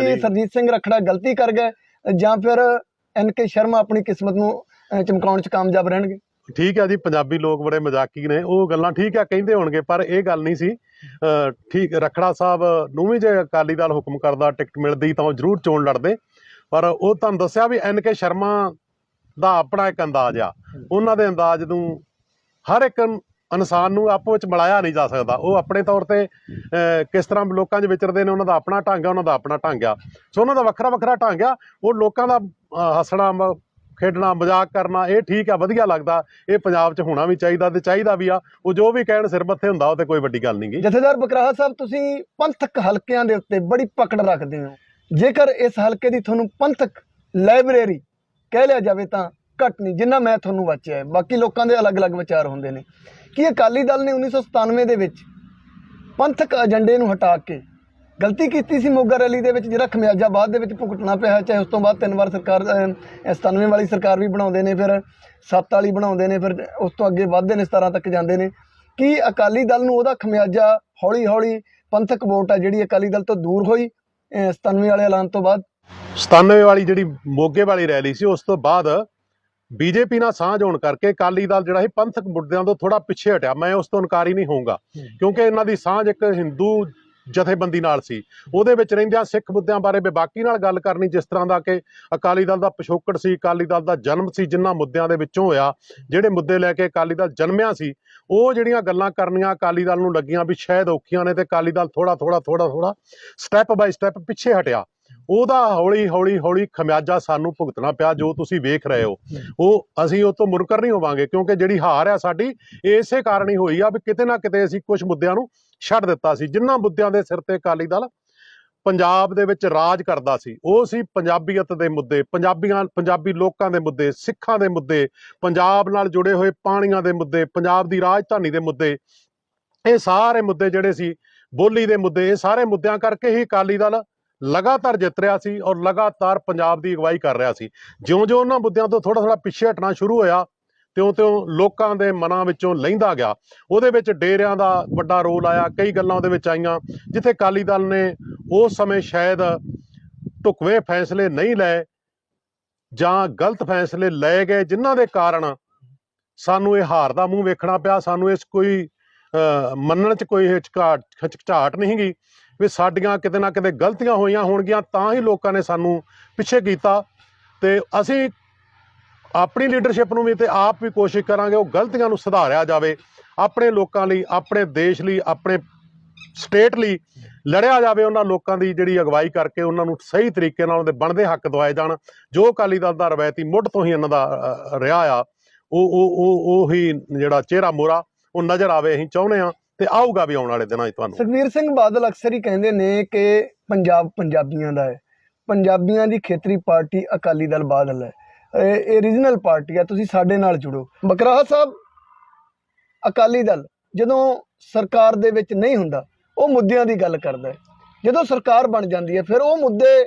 ਜੀ। ਸਰਜੀਤ ਸਿੰਘ ਰਖੜਾ ਗਲਤੀ ਕਰ ਗਏ ਜਾਂ ਫਿਰ ਐਨ ਕੇ ਸ਼ਰਮਾ ਆਪਣੀ ਕਿਸਮਤ ਨੂੰ ਚਮਕਾਉਣ 'ਚ ਕਾਮਯਾਬ ਰਹਿਣਗੇ? ਠੀਕ ਹੈ ਜੀ, ਪੰਜਾਬੀ ਲੋਕ ਬੜੇ ਮਜ਼ਾਕੀ ਨੇ, ਉਹ ਗੱਲਾਂ ਠੀਕ ਆ, ਕਹਿੰਦੇ ਹੋਣਗੇ, ਪਰ ਇਹ ਗੱਲ ਨਹੀਂ ਸੀ। ਠੀਕ, ਰਖੜਾ ਸਾਹਿਬ ਨੂੰ ਵੀ ਜੇ ਅਕਾਲੀ ਦਲ ਹੁਕਮ ਕਰਦਾ, ਟਿਕਟ ਮਿਲਦੀ ਤਾਂ ਉਹ ਜ਼ਰੂਰ ਚੋਣ ਲੜਦੇ। ਪਰ ਉਹ ਤੁਹਾਨੂੰ ਦੱਸਿਆ ਵੀ ਐਨ ਕੇ ਸ਼ਰਮਾ ਦਾ ਆਪਣਾ ਇੱਕ ਅੰਦਾਜ਼ ਆ। ਉਹਨਾਂ ਦੇ ਅੰਦਾਜ਼ ਨੂੰ ਹਰ ਇੱਕ ਇਨਸਾਨ ਨੂੰ ਆਪੋ ਵਿੱਚ ਮਿਲਾਇਆ ਨਹੀਂ ਜਾ ਸਕਦਾ। ਉਹ ਆਪਣੇ ਤੌਰ ਤੇ ਕਿਸ ਤਰ੍ਹਾਂ ਲੋਕਾਂ 'ਚ ਵਿਚਰਦੇ ਨੇ, ਉਹਨਾਂ ਦਾ ਆਪਣਾ ਢੰਗ ਆ, ਉਹਨਾਂ ਦਾ ਆਪਣਾ ਢੰਗ ਆ। ਸੋ ਉਹਨਾਂ ਦਾ ਵੱਖਰਾ ਵੱਖਰਾ ਢੰਗ ਆ। ਉਹ ਲੋਕਾਂ ਦਾ ਹੱਸਣਾ ਖੇਡਣਾ, ਮਜ਼ਾਕ ਕਰਨਾ, ਇਹ ਠੀਕ ਆ, ਵਧੀਆ ਲੱਗਦਾ। ਇਹ ਪੰਜਾਬ 'ਚ ਹੋਣਾ ਵੀ ਚਾਹੀਦਾ ਤੇ ਚਾਹੀਦਾ ਵੀ ਆ। ਉਹ ਜੋ ਵੀ ਕਹਿਣ ਸਿਰ ਮੱਥੇ ਹੁੰਦਾ, ਉਹ ਤੇ ਕੋਈ ਵੱਡੀ ਗੱਲ ਨਹੀਂ ਨਹੀਂਗੀ ਜਥੇਦਾਰ ਬਕਰਾਹਾ ਸਾਹਿਬ, ਤੁਸੀਂ ਪੰਥਕ ਹਲਕਿਆਂ ਦੇ ਉੱਤੇ ਬੜੀ ਪਕੜ ਰੱਖਦੇ ਹੋ। ਜੇਕਰ ਇਸ ਹਲਕੇ ਦੀ ਤੁਹਾਨੂੰ ਪੰਥਕ ਲਾਇਬ੍ਰੇਰੀ ਕਹਿ ਲਿਆ ਜਾਵੇ ਤਾਂ ਘੱਟ ਨਹੀਂ, ਜਿੰਨਾ ਮੈਂ ਤੁਹਾਨੂੰ ਵਾਚਿਆ ਹੈ। ਬਾਕੀ ਲੋਕਾਂ ਦੇ ਅਲੱਗ-ਅਲੱਗ ਵਿਚਾਰ ਹੁੰਦੇ ਨੇ। ਕਿ ਅਕਾਲੀ ਦਲ ਨੇ 1997 ਦੇ ਵਿੱਚ ਪੰਥਕ ਏਜੰਡੇ ਨੂੰ ਹਟਾ ਕੇ ਗਲਤੀ ਕੀਤੀ ਸੀ ਮੋਗਾ ਰੈਲੀ ਦੇ ਵਿੱਚ ਜਿਹੜਾ ਖਮਿਆਜਾ ਬਾਅਦ ਦੇ ਵਿੱਚ ਭੁਗਤਣਾ ਪਿਆ ਚਾਹੇ ਉਸ ਤੋਂ ਬਾਅਦ ਤਿੰਨ ਵਾਰ ਸਰਕਾਰ ਅਹ, 97 ਵਾਲੀ ਸਰਕਾਰ ਵੀ ਬਣਾਉਂਦੇ ਨੇ ਫਿਰ 7 ਵਾਲੀ ਬਣਾਉਂਦੇ ਨੇ ਫਿਰ ਉਸ ਤੋਂ ਅੱਗੇ ਵੱਧਦੇ ਨੇ 17 ਤੱਕ ਜਾਂਦੇ ਨੇ। ਕਿ ਅਕਾਲੀ ਦਲ ਨੂੰ ਉਹਦਾ ਖਮਿਆਜਾ ਹੌਲੀ-ਹੌਲੀ ਪੰਥਕ ਵੋਟ ਆ ਜਿਹੜੀ ਅਕਾਲੀ ਦਲ ਤੋਂ ਦੂਰ ਹੋਈ ਅਹ, 97 ਵਾਲੇ ਐਲਾਨ ਤੋਂ ਬਾਅਦ? 97 ਵਾਲੀ ਜਿਹੜੀ ਮੋਗੇ ਵਾਲੀ ਰੈਲੀ ਸੀ ਉਸ ਤੋਂ ਬਾਅਦ ਬੀਜੇਪੀ ਨਾਲ ਸਾਂਝ ਹੋਣ ਕਰਕੇ ਅਕਾਲੀ ਦਲ ਜਿਹੜਾ ਸੀ ਪੰਥਕ ਮੁੱਦਿਆਂ ਤੋਂ ਥੋੜਾ ਪਿੱਛੇ ਹਟਿਆ। ਮੈਂ ਉਸ ਤੋਂ ਇਨਕਾਰੀ ਨਹੀਂ ਹੋਊਂਗਾ ਕਿਉਂਕਿ ਇਹਨਾਂ ਦੀ ਸਾਂਝ ਇੱਕ ਹਿੰਦੂ ਜਥੇਬੰਦੀ ਨਾਲ ਸੀ। ਉਹਦੇ ਵਿੱਚ ਰਹਿੰਦਿਆਂ ਸਿੱਖ ਮੁੱਦਿਆਂ ਬਾਰੇ ਬੇਬਾਕੀ ਨਾਲ ਗੱਲ ਕਰਨੀ, ਜਿਸ ਤਰ੍ਹਾਂ ਦਾ ਕਿ ਅਕਾਲੀ ਦਲ ਦਾ ਪਿਛੋਕੜ ਸੀ, ਅਕਾਲੀ ਦਲ ਦਾ ਜਨਮ ਸੀ, ਜਿਨ੍ਹਾਂ ਮੁੱਦਿਆਂ ਦੇ ਵਿੱਚੋਂ ਹੋਇਆ, ਜਿਹੜੇ ਮੁੱਦੇ ਲੈ ਕੇ ਅਕਾਲੀ ਦਲ ਜਨਮਿਆ ਸੀ, ਉਹ ਜਿਹੜੀਆਂ ਗੱਲਾਂ ਕਰਨੀਆਂ ਅਕਾਲੀ ਦਲ ਨੂੰ ਲੱਗੀਆਂ ਵੀ ਸ਼ਾਇਦ ਔਖੀਆਂ ਨੇ ਤੇ ਅਕਾਲੀ ਦਲ ਥੋੜਾ ਥੋੜਾ ਥੋੜਾ ਥੋੜਾ ਸਟੈਪ ਬਾਈ ਸਟੈਪ ਪਿੱਛੇ ਹਟਿਆ। ਉਹਦਾ ਹੌਲੀ ਹੌਲੀ ਹੌਲੀ ਖਮਿਆਜਾ ਸਾਨੂੰ ਭੁਗਤਣਾ ਪਿਆ, ਜੋ ਤੁਸੀਂ ਵੇਖ ਰਹੇ ਹੋ। ਉਹ ਅਸੀਂ ਉਹ ਤੋਂ ਮੁਨਕਰ ਨਹੀਂ ਹੋਵਾਂਗੇ, ਕਿਉਂਕਿ ਜਿਹੜੀ ਹਾਰ ਹੈ ਸਾਡੀ, ਇਸੇ ਕਾਰਨ ਹੀ ਹੋਈ ਆ ਵੀ ਕਿਤੇ ਨਾ ਕਿਤੇ ਅਸੀਂ ਕੁਝ ਮੁੱਦਿਆਂ ਨੂੰ ਛੱਡ ਦਿੱਤਾ ਸੀ। ਜਿਨ੍ਹਾਂ ਮੁੱਦਿਆਂ ਦੇ ਸਿਰ ਤੇ ਅਕਾਲੀ ਦਲ ਪੰਜਾਬ ਦੇ ਵਿੱਚ ਰਾਜ ਕਰਦਾ ਸੀ, ਉਹ ਸੀ ਪੰਜਾਬੀਅਤ ਦੇ ਮੁੱਦੇ, ਪੰਜਾਬੀਆਂ, ਪੰਜਾਬੀ ਲੋਕਾਂ ਦੇ ਮੁੱਦੇ, ਸਿੱਖਾਂ ਦੇ ਮੁੱਦੇ, ਪੰਜਾਬ ਨਾਲ ਜੁੜੇ ਹੋਏ ਪਾਣੀਆਂ ਦੇ ਮੁੱਦੇ, ਪੰਜਾਬ ਦੀ ਰਾਜਧਾਨੀ ਦੇ ਮੁੱਦੇ। ਇਹ ਸਾਰੇ ਮੁੱਦੇ ਜਿਹੜੇ ਸੀ, ਬੋਲੀ ਦੇ ਮੁੱਦੇ, ਇਹ ਸਾਰੇ ਮੁੱਦਿਆਂ ਕਰਕੇ ਹੀ ਅਕਾਲੀ ਦਲ ਲਗਾਤਾਰ ਜਿੱਤ ਰਿਹਾ ਸੀ ਔਰ ਲਗਾਤਾਰ ਪੰਜਾਬ ਦੀ ਅਗਵਾਈ ਕਰ ਰਿਹਾ ਸੀ। ਜਿਉਂ-ਜਿਉਂ ਉਹਨਾਂ ਮੁੱਦਿਆਂ ਤੋਂ ਥੋੜਾ ਥੋੜਾ ਪਿੱਛੇ ਹਟਣਾ ਸ਼ੁਰੂ ਹੋਇਆ ਤਿਉਂ-ਤਿਉਂ ਲੋਕਾਂ ਦੇ ਮਨਾਂ ਵਿੱਚੋਂ ਲਹਿੰਦਾ ਗਿਆ। ਉਹਦੇ ਵਿੱਚ ਡੇਰਿਆਂ ਦਾ ਵੱਡਾ ਰੋਲ ਆਇਆ, ਕਈ ਗੱਲਾਂ ਉਹਦੇ ਵਿੱਚ ਆਈਆਂ, ਜਿੱਥੇ ਅਕਾਲੀ ਦਲ ਨੇ ਉਸ ਸਮੇਂ ਸ਼ਾਇਦ ਢੁਕਵੇਂ ਫੈਸਲੇ ਨਹੀਂ ਲਏ ਜਾਂ ਗਲਤ ਫੈਸਲੇ ਲਏ ਗਏ, ਜਿਨ੍ਹਾਂ ਦੇ ਕਾਰਨ ਸਾਨੂੰ ਇਹ ਹਾਰ ਦਾ ਮੂੰਹ ਵੇਖਣਾ ਪਿਆ, ਸਾਨੂੰ ਇਸ ਕੋਈ ਮੰਨਣ 'ਚ ਕੋਈ ਹਿਚਕਾਟ ਹਿਚਕਚਾਹਟ ਨਹੀਂ ਗਈ ਵੀ ਸਾਡੀਆਂ ਕਿਤੇ ਨਾ ਕਿਤੇ ਗਲਤੀਆਂ ਹੋਈਆਂ ਹੋਣਗੀਆਂ, ਤਾਂ ਹੀ ਲੋਕਾਂ ਨੇ ਸਾਨੂੰ ਪਿੱਛੇ ਕੀਤਾ ਤੇ ਅਸੀਂ ਆਪਣੀ ਲੀਡਰਸ਼ਿਪ ਨੂੰ ਵੀ ਤੇ ਆਪ ਵੀ ਕੋਸ਼ਿਸ਼ ਕਰਾਂਗੇ ਉਹ ਗਲਤੀਆਂ ਨੂੰ ਸੁਧਾਰਿਆ ਜਾਵੇ, ਆਪਣੇ ਲੋਕਾਂ ਲਈ, ਆਪਣੇ ਦੇਸ਼ ਲਈ, ਆਪਣੇ ਸਟੇਟ ਲਈ ਲੜਿਆ ਜਾਵੇ, ਉਹਨਾਂ ਲੋਕਾਂ ਦੀ ਜਿਹੜੀ ਅਗਵਾਈ ਕਰਕੇ ਉਹਨਾਂ ਨੂੰ ਸਹੀ ਤਰੀਕੇ ਨਾਲ ਉਹਦੇ ਬਣਦੇ ਹੱਕ ਦਵਾਏ ਜਾਣ, ਜੋ ਅਕਾਲੀ ਦਲ ਦਾ ਰਵਾਇਤੀ ਮੁੱਢ ਤੋਂ ਹੀ ਇਹਨਾਂ ਦਾ ਰਿਹਾ ਆ, ਉਹ ਉਹ ਉਹ ਉਹ ਹੀ ਜਿਹੜਾ ਚਿਹਰਾ ਮੋਰਾ ਉਹ ਨਜ਼ਰ ਆਵੇ, ਅਸੀਂ ਚਾਹੁੰਦੇ ਆ ਤੇ ਆਊਗਾ ਵੀ ਆਉਣ ਵਾਲੇ ਦਿਨਾਂ 'ਚ ਤੁਹਾਨੂੰ। ਸੁਖਬੀਰ ਸਿੰਘ ਬਾਦਲ ਅਕਸਰ ਹੀ ਕਹਿੰਦੇ ਨੇ ਕਿ ਪੰਜਾਬ ਪੰਜਾਬੀਆਂ ਦਾ ਹੈ, ਪੰਜਾਬੀਆਂ ਦੀ ਖੇਤਰੀ ਪਾਰਟੀ ਅਕਾਲੀ ਦਲ ਬਾਦਲ ਹੈ। ਇਹ ਰੀਜਨਲ ਪਾਰਟੀ ਆ, ਤੁਸੀਂ ਸਾਡੇ ਨਾਲ ਜੁੜੋ। ਬਕਰਾਹਾ ਸਾਹਿਬ, ਅਕਾਲੀ ਦਲ, ਜਦੋਂ ਸਰਕਾਰ ਦੇ ਵਿੱਚ ਨਹੀਂ ਹੁੰਦਾ, ਉਹ ਮੁੱਦਿਆਂ ਦੀ ਗੱਲ ਕਰਦਾ ਹੈ। ਜਦੋਂ ਸਰਕਾਰ ਬਣ ਜਾਂਦੀ ਹੈ, ਫਿਰ ਉਹ ਮੁੱਦੇ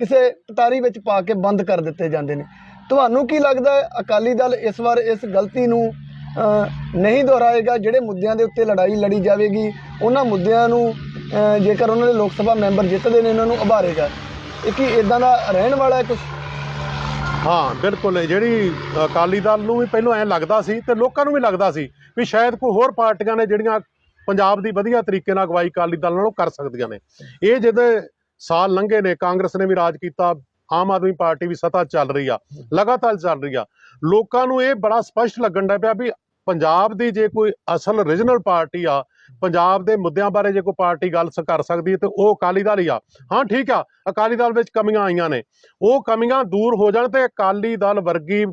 ਕਿਸੇ ਪਟਾਰੀ ਵਿੱਚ ਪਾ ਕੇ ਬੰਦ ਕਰ ਦਿੱਤੇ ਜਾਂਦੇ ਨੇ। ਤੁਹਾਨੂੰ ਕੀ ਲੱਗਦਾ ਹੈ, ਅਕਾਲੀ ਦਲ ਇਸ ਵਾਰ ਇਸ ਗਲਤੀ ਨੂੰ ਨਹੀਂ ਦੁਹਰਾਏਗਾ, ਜਿਹੜੇ ਮੁੱਦਿਆਂ ਦੇ ਉੱਤੇ ਲੜਾਈ ਲੜੀ ਜਾਵੇਗੀ, ਉਹਨਾਂ ਮੁੱਦਿਆਂ ਨੂੰ ਜੇਕਰ ਉਹਨਾਂ ਦੇ ਲੋਕ ਸਭਾ ਮੈਂਬਰ ਜਿੱਤਦੇ ਨੇ, ਉਹਨਾਂ ਨੂੰ ਉਭਾਰੇਗਾ? ਇਹ ਕੀ ਇਦਾਂ ਦਾ ਰਹਿਣ ਵਾਲਾ ਹੈ ਕੁਝ ਹਾਂ, ਬਿਲਕੁਲ। ਜਿਹੜੀ ਅਕਾਲੀ ਦਲ ਨੂੰ ਵੀ ਪਹਿਲਾਂ ਐਂ ਲੱਗਦਾ ਸੀ ਤੇ ਲੋਕਾਂ ਨੂੰ ਵੀ ਲੱਗਦਾ ਸੀ ਵੀ ਸ਼ਾਇਦ ਕੋਈ ਹੋਰ ਪਾਰਟੀਆਂ ਨੇ ਜਿਹੜੀਆਂ ਪੰਜਾਬ ਦੀ ਵਧੀਆ ਤਰੀਕੇ ਨਾਲ ਅਗਵਾਈ ਅਕਾਲੀ ਦਲ ਨਾਲੋਂ ਕਰ ਸਕਦੀਆਂ ਨੇ। ਇਹ ਜਦੋਂ ਸਾਲ ਲੰਘੇ ਨੇ, ਕਾਂਗਰਸ ਨੇ ਵੀ ਰਾਜ ਕੀਤਾ, ਆਮ ਆਦਮੀ ਪਾਰਟੀ ਵੀ ਸੱਤਾ ਚੱਲ ਰਹੀ ਆ, ਲਗਾਤਾਰ ਚੱਲ ਰਹੀ ਆ। ਲੋਕਾਂ ਨੂੰ ਇਹ ਬੜਾ ਸਪਸ਼ਟ ਲੱਗਣ ਦਾ ਪਿਆ ਵੀ ਪੰਜਾਬ ਦੀ ਜੇ ਕੋਈ ਅਸਲ ਰੀਜਨਲ ਪਾਰਟੀ ਆ, ਪੰਜਾਬ ਦੇ ਮੁੱਦਿਆਂ ਬਾਰੇ ਜੇ ਕੋਈ ਪਾਰਟੀ ਗੱਲ ਕਰ ਸਕਦੀ ਹੈ ਤੇ ਉਹ ਅਕਾਲੀ ਦਲ ਹੀ ਆ। ਹਾਂ, ਠੀਕ ਆ, ਅਕਾਲੀ ਦਲ ਵਿੱਚ ਕਮੀਆਂ ਆਈਆਂ ਨੇ। ਉਹ ਕਮੀਆਂ ਦੂਰ ਹੋ ਜਾਣ ਤੇ ਅਕਾਲੀ ਦਲ ਵਰਗੀ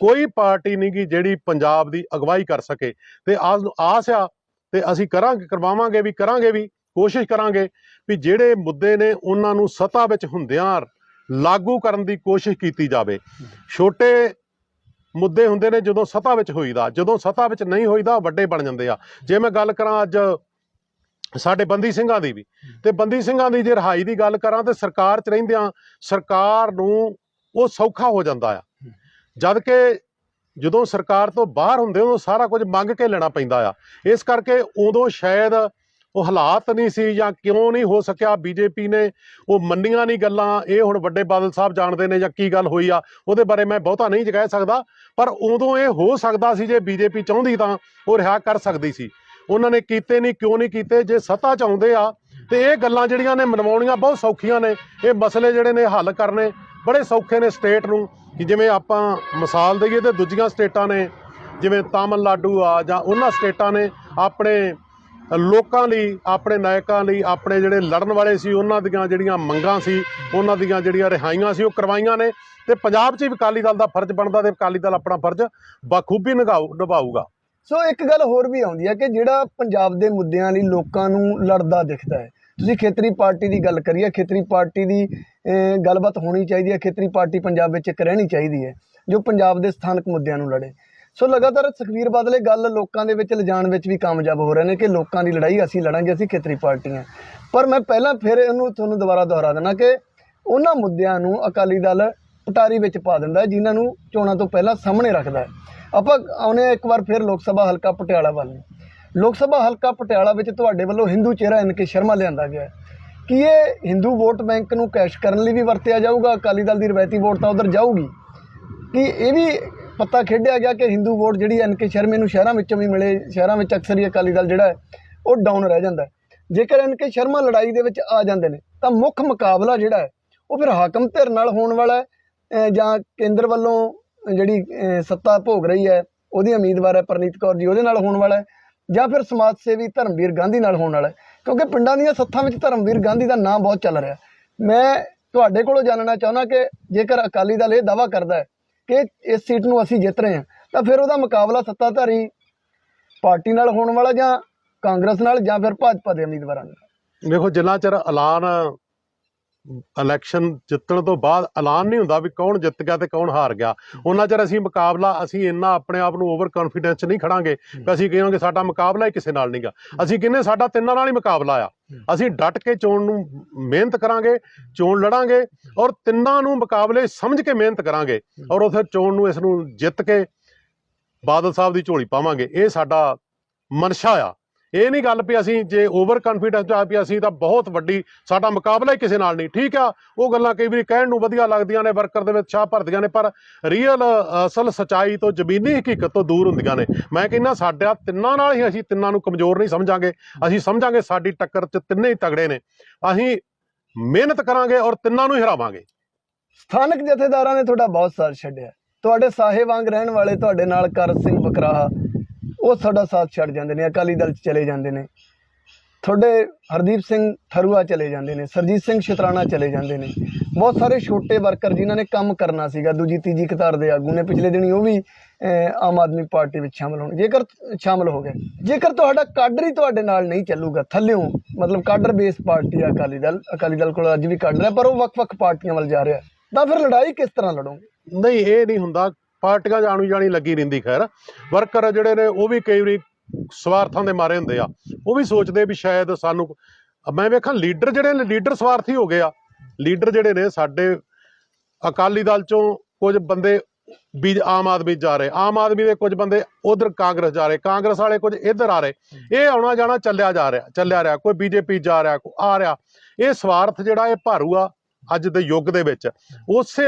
ਕੋਈ ਪਾਰਟੀ ਨਹੀਂ ਗੀ ਜਿਹੜੀ ਪੰਜਾਬ ਦੀ ਅਗਵਾਈ ਕਰ ਸਕੇ। ਤੇ ਆਸ ਆਸ ਆ, ਤੇ ਅਸੀਂ ਕਰਾਂਗੇ, ਕਰਵਾਵਾਂਗੇ ਵੀ, ਕਰਾਂਗੇ ਵੀ, ਕੋਸ਼ਿਸ਼ ਕਰਾਂਗੇ ਵੀ ਜਿਹੜੇ ਮੁੱਦੇ ਨੇ ਉਹਨਾਂ ਨੂੰ ਸਤਾ ਵਿੱਚ ਹੁੰਦਿਆਂ ਲਾਗੂ ਕਰਨ ਦੀ ਕੋਸ਼ਿਸ਼ ਕੀਤੀ ਜਾਵੇ। ਛੋਟੇ ਮੁੱਦੇ ਹੁੰਦੇ ਨੇ ਜਦੋਂ ਸਤਾ ਵਿੱਚ ਹੋਈਦਾ, ਜਦੋਂ ਸਤਾ ਵਿੱਚ ਨਹੀਂ ਹੋਈਦਾ, ਉਹ ਵੱਡੇ ਬਣ ਜਾਂਦੇ ਆ। ਜੇ ਮੈਂ ਗੱਲ ਕਰਾਂ ਅੱਜ ਸਾਡੇ ਬੰਦੀ ਸਿੰਘਾਂ ਦੀ ਵੀ, ਤੇ ਬੰਦੀ ਸਿੰਘਾਂ ਦੀ ਜੇ ਰਿਹਾਈ ਦੀ ਗੱਲ ਕਰਾਂ, ਤੇ ਸਰਕਾਰ 'ਚ ਰਹਿੰਦਿਆਂ ਸਰਕਾਰ ਨੂੰ ਉਹ ਸੌਖਾ ਹੋ ਜਾਂਦਾ ਆ। ਜਦ ਕਿ ਜਦੋਂ ਸਰਕਾਰ ਤੋਂ ਬਾਹਰ ਹੁੰਦੇ ਉਦੋਂ ਸਾਰਾ ਕੁਝ ਮੰਗ ਕੇ ਲੈਣਾ ਪੈਂਦਾ ਆ। ਇਸ ਕਰਕੇ ਉਦੋਂ ਸ਼ਾਇਦ ਉਹ ਹਾਲਾਤ ਨਹੀਂ ਸੀ ਜਾਂ ਕਿਉਂ ਨਹੀਂ ਹੋ ਸਕਿਆ ਬੀਜੇਪੀ ਨੇ, ਉਹ ਮੰਨੀਆਂ ਨਹੀਂ ਗੱਲਾਂ, ਇਹ ਹੁਣ ਵੱਡੇ ਬਾਦਲ ਸਾਹਿਬ ਜਾਣਦੇ ਨੇ ਜਾਂ ਕੀ ਗੱਲ ਹੋਈ ਆ, ਉਹਦੇ ਬਾਰੇ ਮੈਂ ਬਹੁਤਾ ਨਹੀਂ ਕਹਿ ਸਕਦਾ, ਪਰ ਉਦੋਂ ਇਹ ਹੋ ਸਕਦਾ ਸੀ ਜੇ ਬੀਜੇਪੀ ਚਾਹੁੰਦੀ ਤਾਂ ਉਹ ਰਿਹਾ ਕਰ ਸਕਦੀ ਸੀ। ਉਹਨਾਂ ਨੇ ਕੀਤੇ ਨਹੀਂ, ਕਿਉਂ ਨਹੀਂ ਕੀਤੇ, ਜੇ ਸੱਤਾ ਚ ਆਉਂਦੇ ਆ, ਤੇ ਇਹ ਗੱਲਾਂ ਜਿਹੜੀਆਂ ਨੇ ਮਨਵਾਉਣੀਆਂ ਬਹੁਤ ਸੌਖੀਆਂ ਨੇ, ਇਹ ਮਸਲੇ ਜਿਹੜੇ ਨੇ ਹੱਲ ਕਰਨੇ, ਬੜੇ ਸੌਖੇ ਨੇ ਸਟੇਟ ਨੂੰ, ਕਿ ਜਿਵੇਂ ਆਪਾਂ ਮਿਸਾਲ ਦਈਏ ਤੇ ਦੂਜੀਆਂ ਸਟੇਟਾਂ ਨੇ, ਜਿਵੇਂ ਤਾਮਿਲਨਾਡੂ ਆ ਜਾਂ ਉਹਨਾਂ ਸਟੇਟਾਂ ਨੇ, ਆਪਣੇ ਲੋਕਾਂ ਲਈ, ਆਪਣੇ ਨਾਇਕਾਂ ਲਈ, ਆਪਣੇ ਜਿਹੜੇ ਲੜਨ ਵਾਲੇ ਸੀ, ਉਹਨਾਂ ਦੀਆਂ ਜਿਹੜੀਆਂ ਮੰਗਾਂ ਸੀ, ਉਹਨਾਂ ਦੀਆਂ ਜਿਹੜੀਆਂ ਰਿਹਾਈਆਂ ਸੀ, ਉਹ ਕਰਵਾਈਆਂ ਨੇ। ਤੇ ਪੰਜਾਬ 'ਚ ਵੀ ਅਕਾਲੀ ਦਲ ਦਾ ਫਰਜ਼ ਬਣਦਾ ਤੇ ਅਕਾਲੀ ਦਲ ਆਪਣਾ ਫਰਜ਼ ਬਖੂਬੀ ਨਿਭਾਊ, ਨਿਭਾਊਗਾ। ਸੋ ਇੱਕ ਗੱਲ ਹੋਰ ਵੀ ਆਉਂਦੀ ਹੈ ਕਿ ਜਿਹੜਾ ਪੰਜਾਬ ਦੇ ਮੁੱਦਿਆਂ ਲਈ ਲੋਕਾਂ ਨੂੰ ਲੜਦਾ ਦਿਖਦਾ ਹੈ। ਤੁਸੀਂ ਖੇਤਰੀ ਪਾਰਟੀ ਦੀ ਗੱਲ ਕਰੀਏ, ਖੇਤਰੀ ਪਾਰਟੀ ਦੀ ਗੱਲਬਾਤ ਹੋਣੀ ਚਾਹੀਦੀ ਹੈ, ਖੇਤਰੀ ਪਾਰਟੀ ਪੰਜਾਬ ਵਿੱਚ ਇੱਕ ਰਹਿਣੀ ਚਾਹੀਦੀ ਹੈ, ਜੋ ਪੰਜਾਬ ਦੇ ਸਥਾਨਕ ਮੁੱਦਿਆਂ ਨੂੰ ਲੜੇ। ਸੋ ਲਗਾਤਾਰ ਸੁਖਵੀਰ ਬਾਦਲੇ ਗੱਲ ਲੋਕਾਂ ਦੇ ਵਿੱਚ ਲਿਜਾਣ ਵਿੱਚ ਵੀ ਕਾਮਯਾਬ ਹੋ ਰਹੇ ਨੇ ਕਿ ਲੋਕਾਂ ਦੀ ਲੜਾਈ ਅਸੀਂ ਲੜਾਂਗੇ, ਅਸੀਂ ਖੇਤਰੀ ਪਾਰਟੀਆਂ ਪਰ ਮੈਂ ਪਹਿਲਾਂ ਫਿਰ ਇਹਨੂੰ ਤੁਹਾਨੂੰ ਦੁਬਾਰਾ ਦੁਹਰਾ ਦੇਣਾ ਕਿ ਉਹਨਾਂ ਮੁੱਦਿਆਂ ਨੂੰ ਅਕਾਲੀ ਦਲ ਪਟਾਰੀ ਵਿੱਚ ਪਾ ਦਿੰਦਾ ਹੈ, ਜਿਨ੍ਹਾਂ ਨੂੰ ਚੋਣਾਂ ਤੋਂ ਪਹਿਲਾਂ ਸਾਹਮਣੇ ਰੱਖਦਾ ਹੈ। ਆਪਾਂ ਆਉਨੇ ਹਾਂ ਇੱਕ ਵਾਰ ਫਿਰ ਲੋਕ ਸਭਾ ਹਲਕਾ ਪਟਿਆਲਾ ਵੱਲ ਨੂੰ। ਲੋਕ ਸਭਾ ਹਲਕਾ ਪਟਿਆਲਾ ਵਿੱਚ ਤੁਹਾਡੇ ਵੱਲੋਂ ਹਿੰਦੂ ਚਿਹਰਾ ਐਨ ਕੇ ਸ਼ਰਮਾ ਲਿਆਂਦਾ ਗਿਆ ਕਿ ਇਹ ਹਿੰਦੂ ਵੋਟ ਬੈਂਕ ਨੂੰ ਕੈਸ਼ ਕਰਨ ਲਈ ਵੀ ਵਰਤਿਆ ਜਾਊਗਾ? ਅਕਾਲੀ ਦਲ ਦੀ ਰਵਾਇਤੀ ਵੋਟ ਤਾਂ ਉਧਰ ਜਾਊਗੀ। ਕਿ ਇਹ ਵੀ ਪੱਤਾ ਖੇਡਿਆ ਗਿਆ ਕਿ ਹਿੰਦੂ ਵੋਟ ਜਿਹੜੀ ਐਨ ਕੇ ਸ਼ਰਮੇ ਨੂੰ ਸ਼ਹਿਰਾਂ ਵਿੱਚੋਂ ਵੀ ਮਿਲੇ, ਸ਼ਹਿਰਾਂ ਵਿੱਚ ਅਕਸਰ ਹੀ ਅਕਾਲੀ ਦਲ ਜਿਹੜਾ ਹੈ, ਉਹ ਡਾਊਨ ਰਹਿ ਜਾਂਦਾ ਜੇਕਰ ਐਨ ਕੇ ਸ਼ਰਮਾ ਲੜਾਈ ਦੇ ਵਿੱਚ ਆ ਜਾਂਦੇ ਨੇ, ਤਾਂ ਮੁੱਖ ਮੁਕਾਬਲਾ ਜਿਹੜਾ ਹੈ, ਉਹ ਫਿਰ ਹਾਕਮ ਧਿਰ ਨਾਲ ਹੋਣ ਵਾਲਾ ਜਾਂ ਕੇਂਦਰ ਵੱਲੋਂ ਜਿਹੜੀ ਸੱਤਾ ਭੋਗ ਰਹੀ ਹੈ, ਉਹਦੀ ਉਮੀਦਵਾਰ ਹੈ ਪਰਨੀਤ ਕੌਰ ਜੀ, ਉਹਦੇ ਨਾਲ ਹੋਣ ਵਾਲਾ ਜਾਂ ਫਿਰ ਸਮਾਜ ਸੇਵੀ ਧਰਮਵੀਰ ਗਾਂਧੀ ਨਾਲ ਹੋਣ ਵਾਲਾ ਕਿਉਂਕਿ ਪਿੰਡਾਂ ਦੀਆਂ ਸੱਥਾਂ ਵਿੱਚ ਧਰਮਵੀਰ ਗਾਂਧੀ ਦਾ ਨਾਮ ਬਹੁਤ ਚੱਲ ਰਿਹਾ ਮੈਂ ਤੁਹਾਡੇ ਕੋਲੋਂ ਜਾਣਨਾ ਚਾਹੁੰਦਾ ਕਿ ਜੇਕਰ ਅਕਾਲੀ ਦਲ ਇਹ ਦਾਵਾ ਕਰਦਾ ਹੈ ਕਿ ਇਸ ਸੀਟ ਨੂੰ ਅਸੀਂ ਜਿੱਤ ਰਹੇ ਹਾਂ, ਤਾਂ ਫਿਰ ਉਹਦਾ ਮੁਕਾਬਲਾ ਸੱਤਾਧਾਰੀ ਪਾਰਟੀ ਨਾਲ ਹੋਣ ਵਾਲਾ ਜਾਂ ਕਾਂਗਰਸ ਨਾਲ ਜਾਂ ਫਿਰ ਭਾਜਪਾ ਦੇ ਉਮੀਦਵਾਰਾਂ ਨਾਲ? ਦੇਖੋ, ਜਿੰਨਾ ਚਿਰ ਐਲਾਨ ਇਲੈਕਸ਼ਨ ਜਿੱਤਣ ਤੋਂ ਬਾਅਦ ਐਲਾਨ ਨਹੀਂ ਹੁੰਦਾ ਵੀ ਕੌਣ ਜਿੱਤ ਗਿਆ ਤੇ ਕੌਣ ਹਾਰ ਗਿਆ। ਉਹਨਾਂ ਚਿਰ ਅਸੀਂ ਮੁਕਾਬਲਾ, ਅਸੀਂ ਇੰਨਾ ਆਪਣੇ ਆਪ ਨੂੰ ਓਵਰ ਕੌਨਫੀਡੈਂਸ ਨਹੀਂ ਖੜਾਂਗੇ ਕਿ ਅਸੀਂ ਕਹਾਂਗੇ ਸਾਡਾ ਮੁਕਾਬਲਾ ਹੀ ਕਿਸੇ ਨਾਲ ਨਹੀਂਗਾ। ਅਸੀਂ ਕਹਿੰਦੇ ਸਾਡਾ ਤਿੰਨਾਂ ਨਾਲ ਹੀ ਮੁਕਾਬਲਾ ਆ। ਅਸੀਂ ਡਟ ਕੇ ਚੋਣ ਨੂੰ ਮਿਹਨਤ ਕਰਾਂਗੇ, ਚੋਣ ਲੜਾਂਗੇ ਔਰ ਤਿੰਨਾਂ ਨੂੰ ਮੁਕਾਬਲੇ ਸਮਝ ਕੇ ਮਿਹਨਤ ਕਰਾਂਗੇ ਔਰ ਉਥੇ ਚੋਣ ਨੂੰ ਇਸ ਨੂੰ ਜਿੱਤ ਕੇ ਬਾਦਲ ਸਾਹਿਬ ਦੀ ਝੋਲੀ ਪਾਵਾਂਗੇ। ਇਹ ਸਾਡਾ ਮਨਸ਼ਾ ਆ। ਇਹ ਨਹੀਂ ਗੱਲ ਵੀ ਅਸੀਂ ਜੇ ਓਵਰ ਕੌਨਫੀਡੈਂਸ ਆ ਵੀ ਅਸੀਂ ਤਾਂ ਬਹੁਤ ਵੱਡੀ, ਸਾਡਾ ਮੁਕਾਬਲਾ ਹੀ ਕਿਸੇ ਨਾਲ ਨਹੀਂ, ਠੀਕ ਆ? ਉਹ ਗੱਲਾਂ ਕਈ ਵਾਰੀ ਕਹਿਣ ਨੂੰ ਵਧੀਆ ਲੱਗਦੀਆਂ ਨੇ ਵਰਕਰ ਦੇ ਵਿੱਚ ਛਾਪ ਭਰਦੀਆਂ ਨੇ, ਪਰ ਰੀਅਲ ਅਸਲ ਸਚਾਈ ਤੋਂ ਜ਼ਮੀਨੀ ਹਕੀਕਤ ਤੋਂ ਦੂਰ ਹੁੰਦੀਆਂ ਨੇ। ਮੈਂ ਕਹਿੰਦਾ ਸਾਡਾ ਤਿੰਨਾਂ ਨਾਲ ਹੀ ਅਸੀਂ ਤਿੰਨਾਂ ਨੂੰ ਕਮਜ਼ੋਰ ਨਹੀਂ ਸਮਝਾਂਗੇ। ਅਸੀਂ ਸਮਝਾਂਗੇ ਸਾਡੀ ਟੱਕਰ 'ਚ ਤਿੰਨੇ ਹੀ ਤਗੜੇ ਨੇ। ਅਸੀਂ ਮਿਹਨਤ ਕਰਾਂਗੇ ਔਰ ਤਿੰਨਾਂ ਨੂੰ ਹੀ ਹਰਾਵਾਂਗੇ। ਸਥਾਨਕ ਜਥੇਦਾਰਾਂ ਨੇ ਤੁਹਾਡਾ ਬਹੁਤ ਸਾਥ ਛੱਡਿਆ। ਤੁਹਾਡੇ ਸਾਹੇ ਵਾਂਗ ਰਹਿਣ ਵਾਲੇ ਤੁਹਾਡੇ ਨਾਲ ਕਰ ਸਿੰਘ ਬਕਰਾਹਾ। ਉਹ ਤੁਹਾਡਾ ਸਾਥ ਛੱਡ ਜਾਂਦੇ ਨੇ, ਅਕਾਲੀ ਦਲ ਚ ਚਲੇ ਜਾਂਦੇ ਨੇ। ਤੁਹਾਡੇ ਹਰਦੀਪ ਸਿੰਘ ਥਰੂਆ ਚਲੇ ਜਾਂਦੇ ਨੇ, ਸਰਜੀਤ ਸਿੰਘ ਸ਼ਤਰਾਣਾ ਚਲੇ ਜਾਂਦੇ ਨੇ। ਬਹੁਤ ਸਾਰੇ ਛੋਟੇ ਵਰਕਰ ਜਿਨ੍ਹਾਂ ਨੇ ਕੰਮ ਕਰਨਾ ਸੀਗਾ, ਦੂਜੀ ਤੀਜੀ ਕਤਾਰ ਦੇ ਆਗੂ ਨੇ ਪਿਛਲੇ ਦਿਨੀ ਉਹ ਵੀ ਆਮ ਆਦਮੀ ਪਾਰਟੀ ਵਿੱਚ ਸ਼ਾਮਲ ਹੋਣ, ਜੇਕਰ ਸ਼ਾਮਲ ਹੋ ਗਏ। ਜੇਕਰ ਤੁਹਾਡਾ ਕਾਡਰ ਹੀ ਤੁਹਾਡੇ ਨਾਲ ਨਹੀਂ ਚੱਲੂਗਾ, ਥੱਲਿਓਂ, ਮਤਲਬ ਕਾਡਰ ਬੇਸ ਪਾਰਟੀ ਆ ਅਕਾਲੀ ਦਲ ਅਕਾਲੀ ਦਲ ਕੋਲ ਅੱਜ ਵੀ ਕਾਡਰ ਹੈ, ਪਰ ਉਹ ਵੱਖ-ਵੱਖ ਪਾਰਟੀਆਂ ਵੱਲ ਜਾ ਰਿਹਾ ਤਾਂ ਫਿਰ ਲੜਾਈ ਕਿਸ ਤਰ੍ਹਾਂ ਲੜੋਗੇ? ਨਹੀਂ, ਇਹ ਨਹੀਂ ਹੁੰਦਾ ਪਾਰਟੀਆਂ ਜਾਣੂ ਜਾਣੀ ਲੱਗੀ ਰਹਿੰਦੀ ਖੈਰ। ਵਰਕਰ ਜਿਹੜੇ ਨੇ ਉਹ ਵੀ ਕਈ ਵਾਰੀ ਸਵਾਰਥਾਂ ਦੇ ਮਾਰੇ ਹੁੰਦੇ ਆ। ਉਹ ਵੀ ਸੋਚਦੇ ਵੀ ਸ਼ਾਇਦ ਸਾਨੂੰ ਮੈਂ ਵੇਖਾਂ ਲੀਡਰ ਜਿਹੜੇ ਨੇ, ਲੀਡਰ ਸਵਾਰਥੀ ਹੋ ਗਏ ਆ। ਲੀਡਰ ਜਿਹੜੇ ਨੇ ਸਾਡੇ ਅਕਾਲੀ ਦਲ ਚੋਂ ਕੁਝ ਬੰਦੇ ਵੀ ਆਮ ਆਦਮੀ ਜਾ ਰਹੇ। ਆਮ ਆਦਮੀ ਦੇ ਕੁਝ ਬੰਦੇ ਉਧਰ ਕਾਂਗਰਸ ਜਾ ਰਹੇ। ਕਾਂਗਰਸ ਵਾਲੇ ਕੁਝ ਇੱਧਰ ਆ ਰਹੇ। ਇਹ ਆਉਣਾ ਜਾਣਾ ਚੱਲਿਆ ਜਾ ਰਿਹਾ, ਚੱਲਿਆ ਰਿਹਾ। ਕੋਈ ਬੀਜੇਪੀ ਜਾ ਰਿਹਾ, ਕੋਈ ਆ ਰਿਹਾ। ਇਹ ਸਵਾਰਥ ਜਿਹੜਾ ਇਹ ਭਾਰੂ ਆ ਅੱਜ ਦੇ ਯੁੱਗ ਦੇ ਵਿੱਚ। ਉਸੇ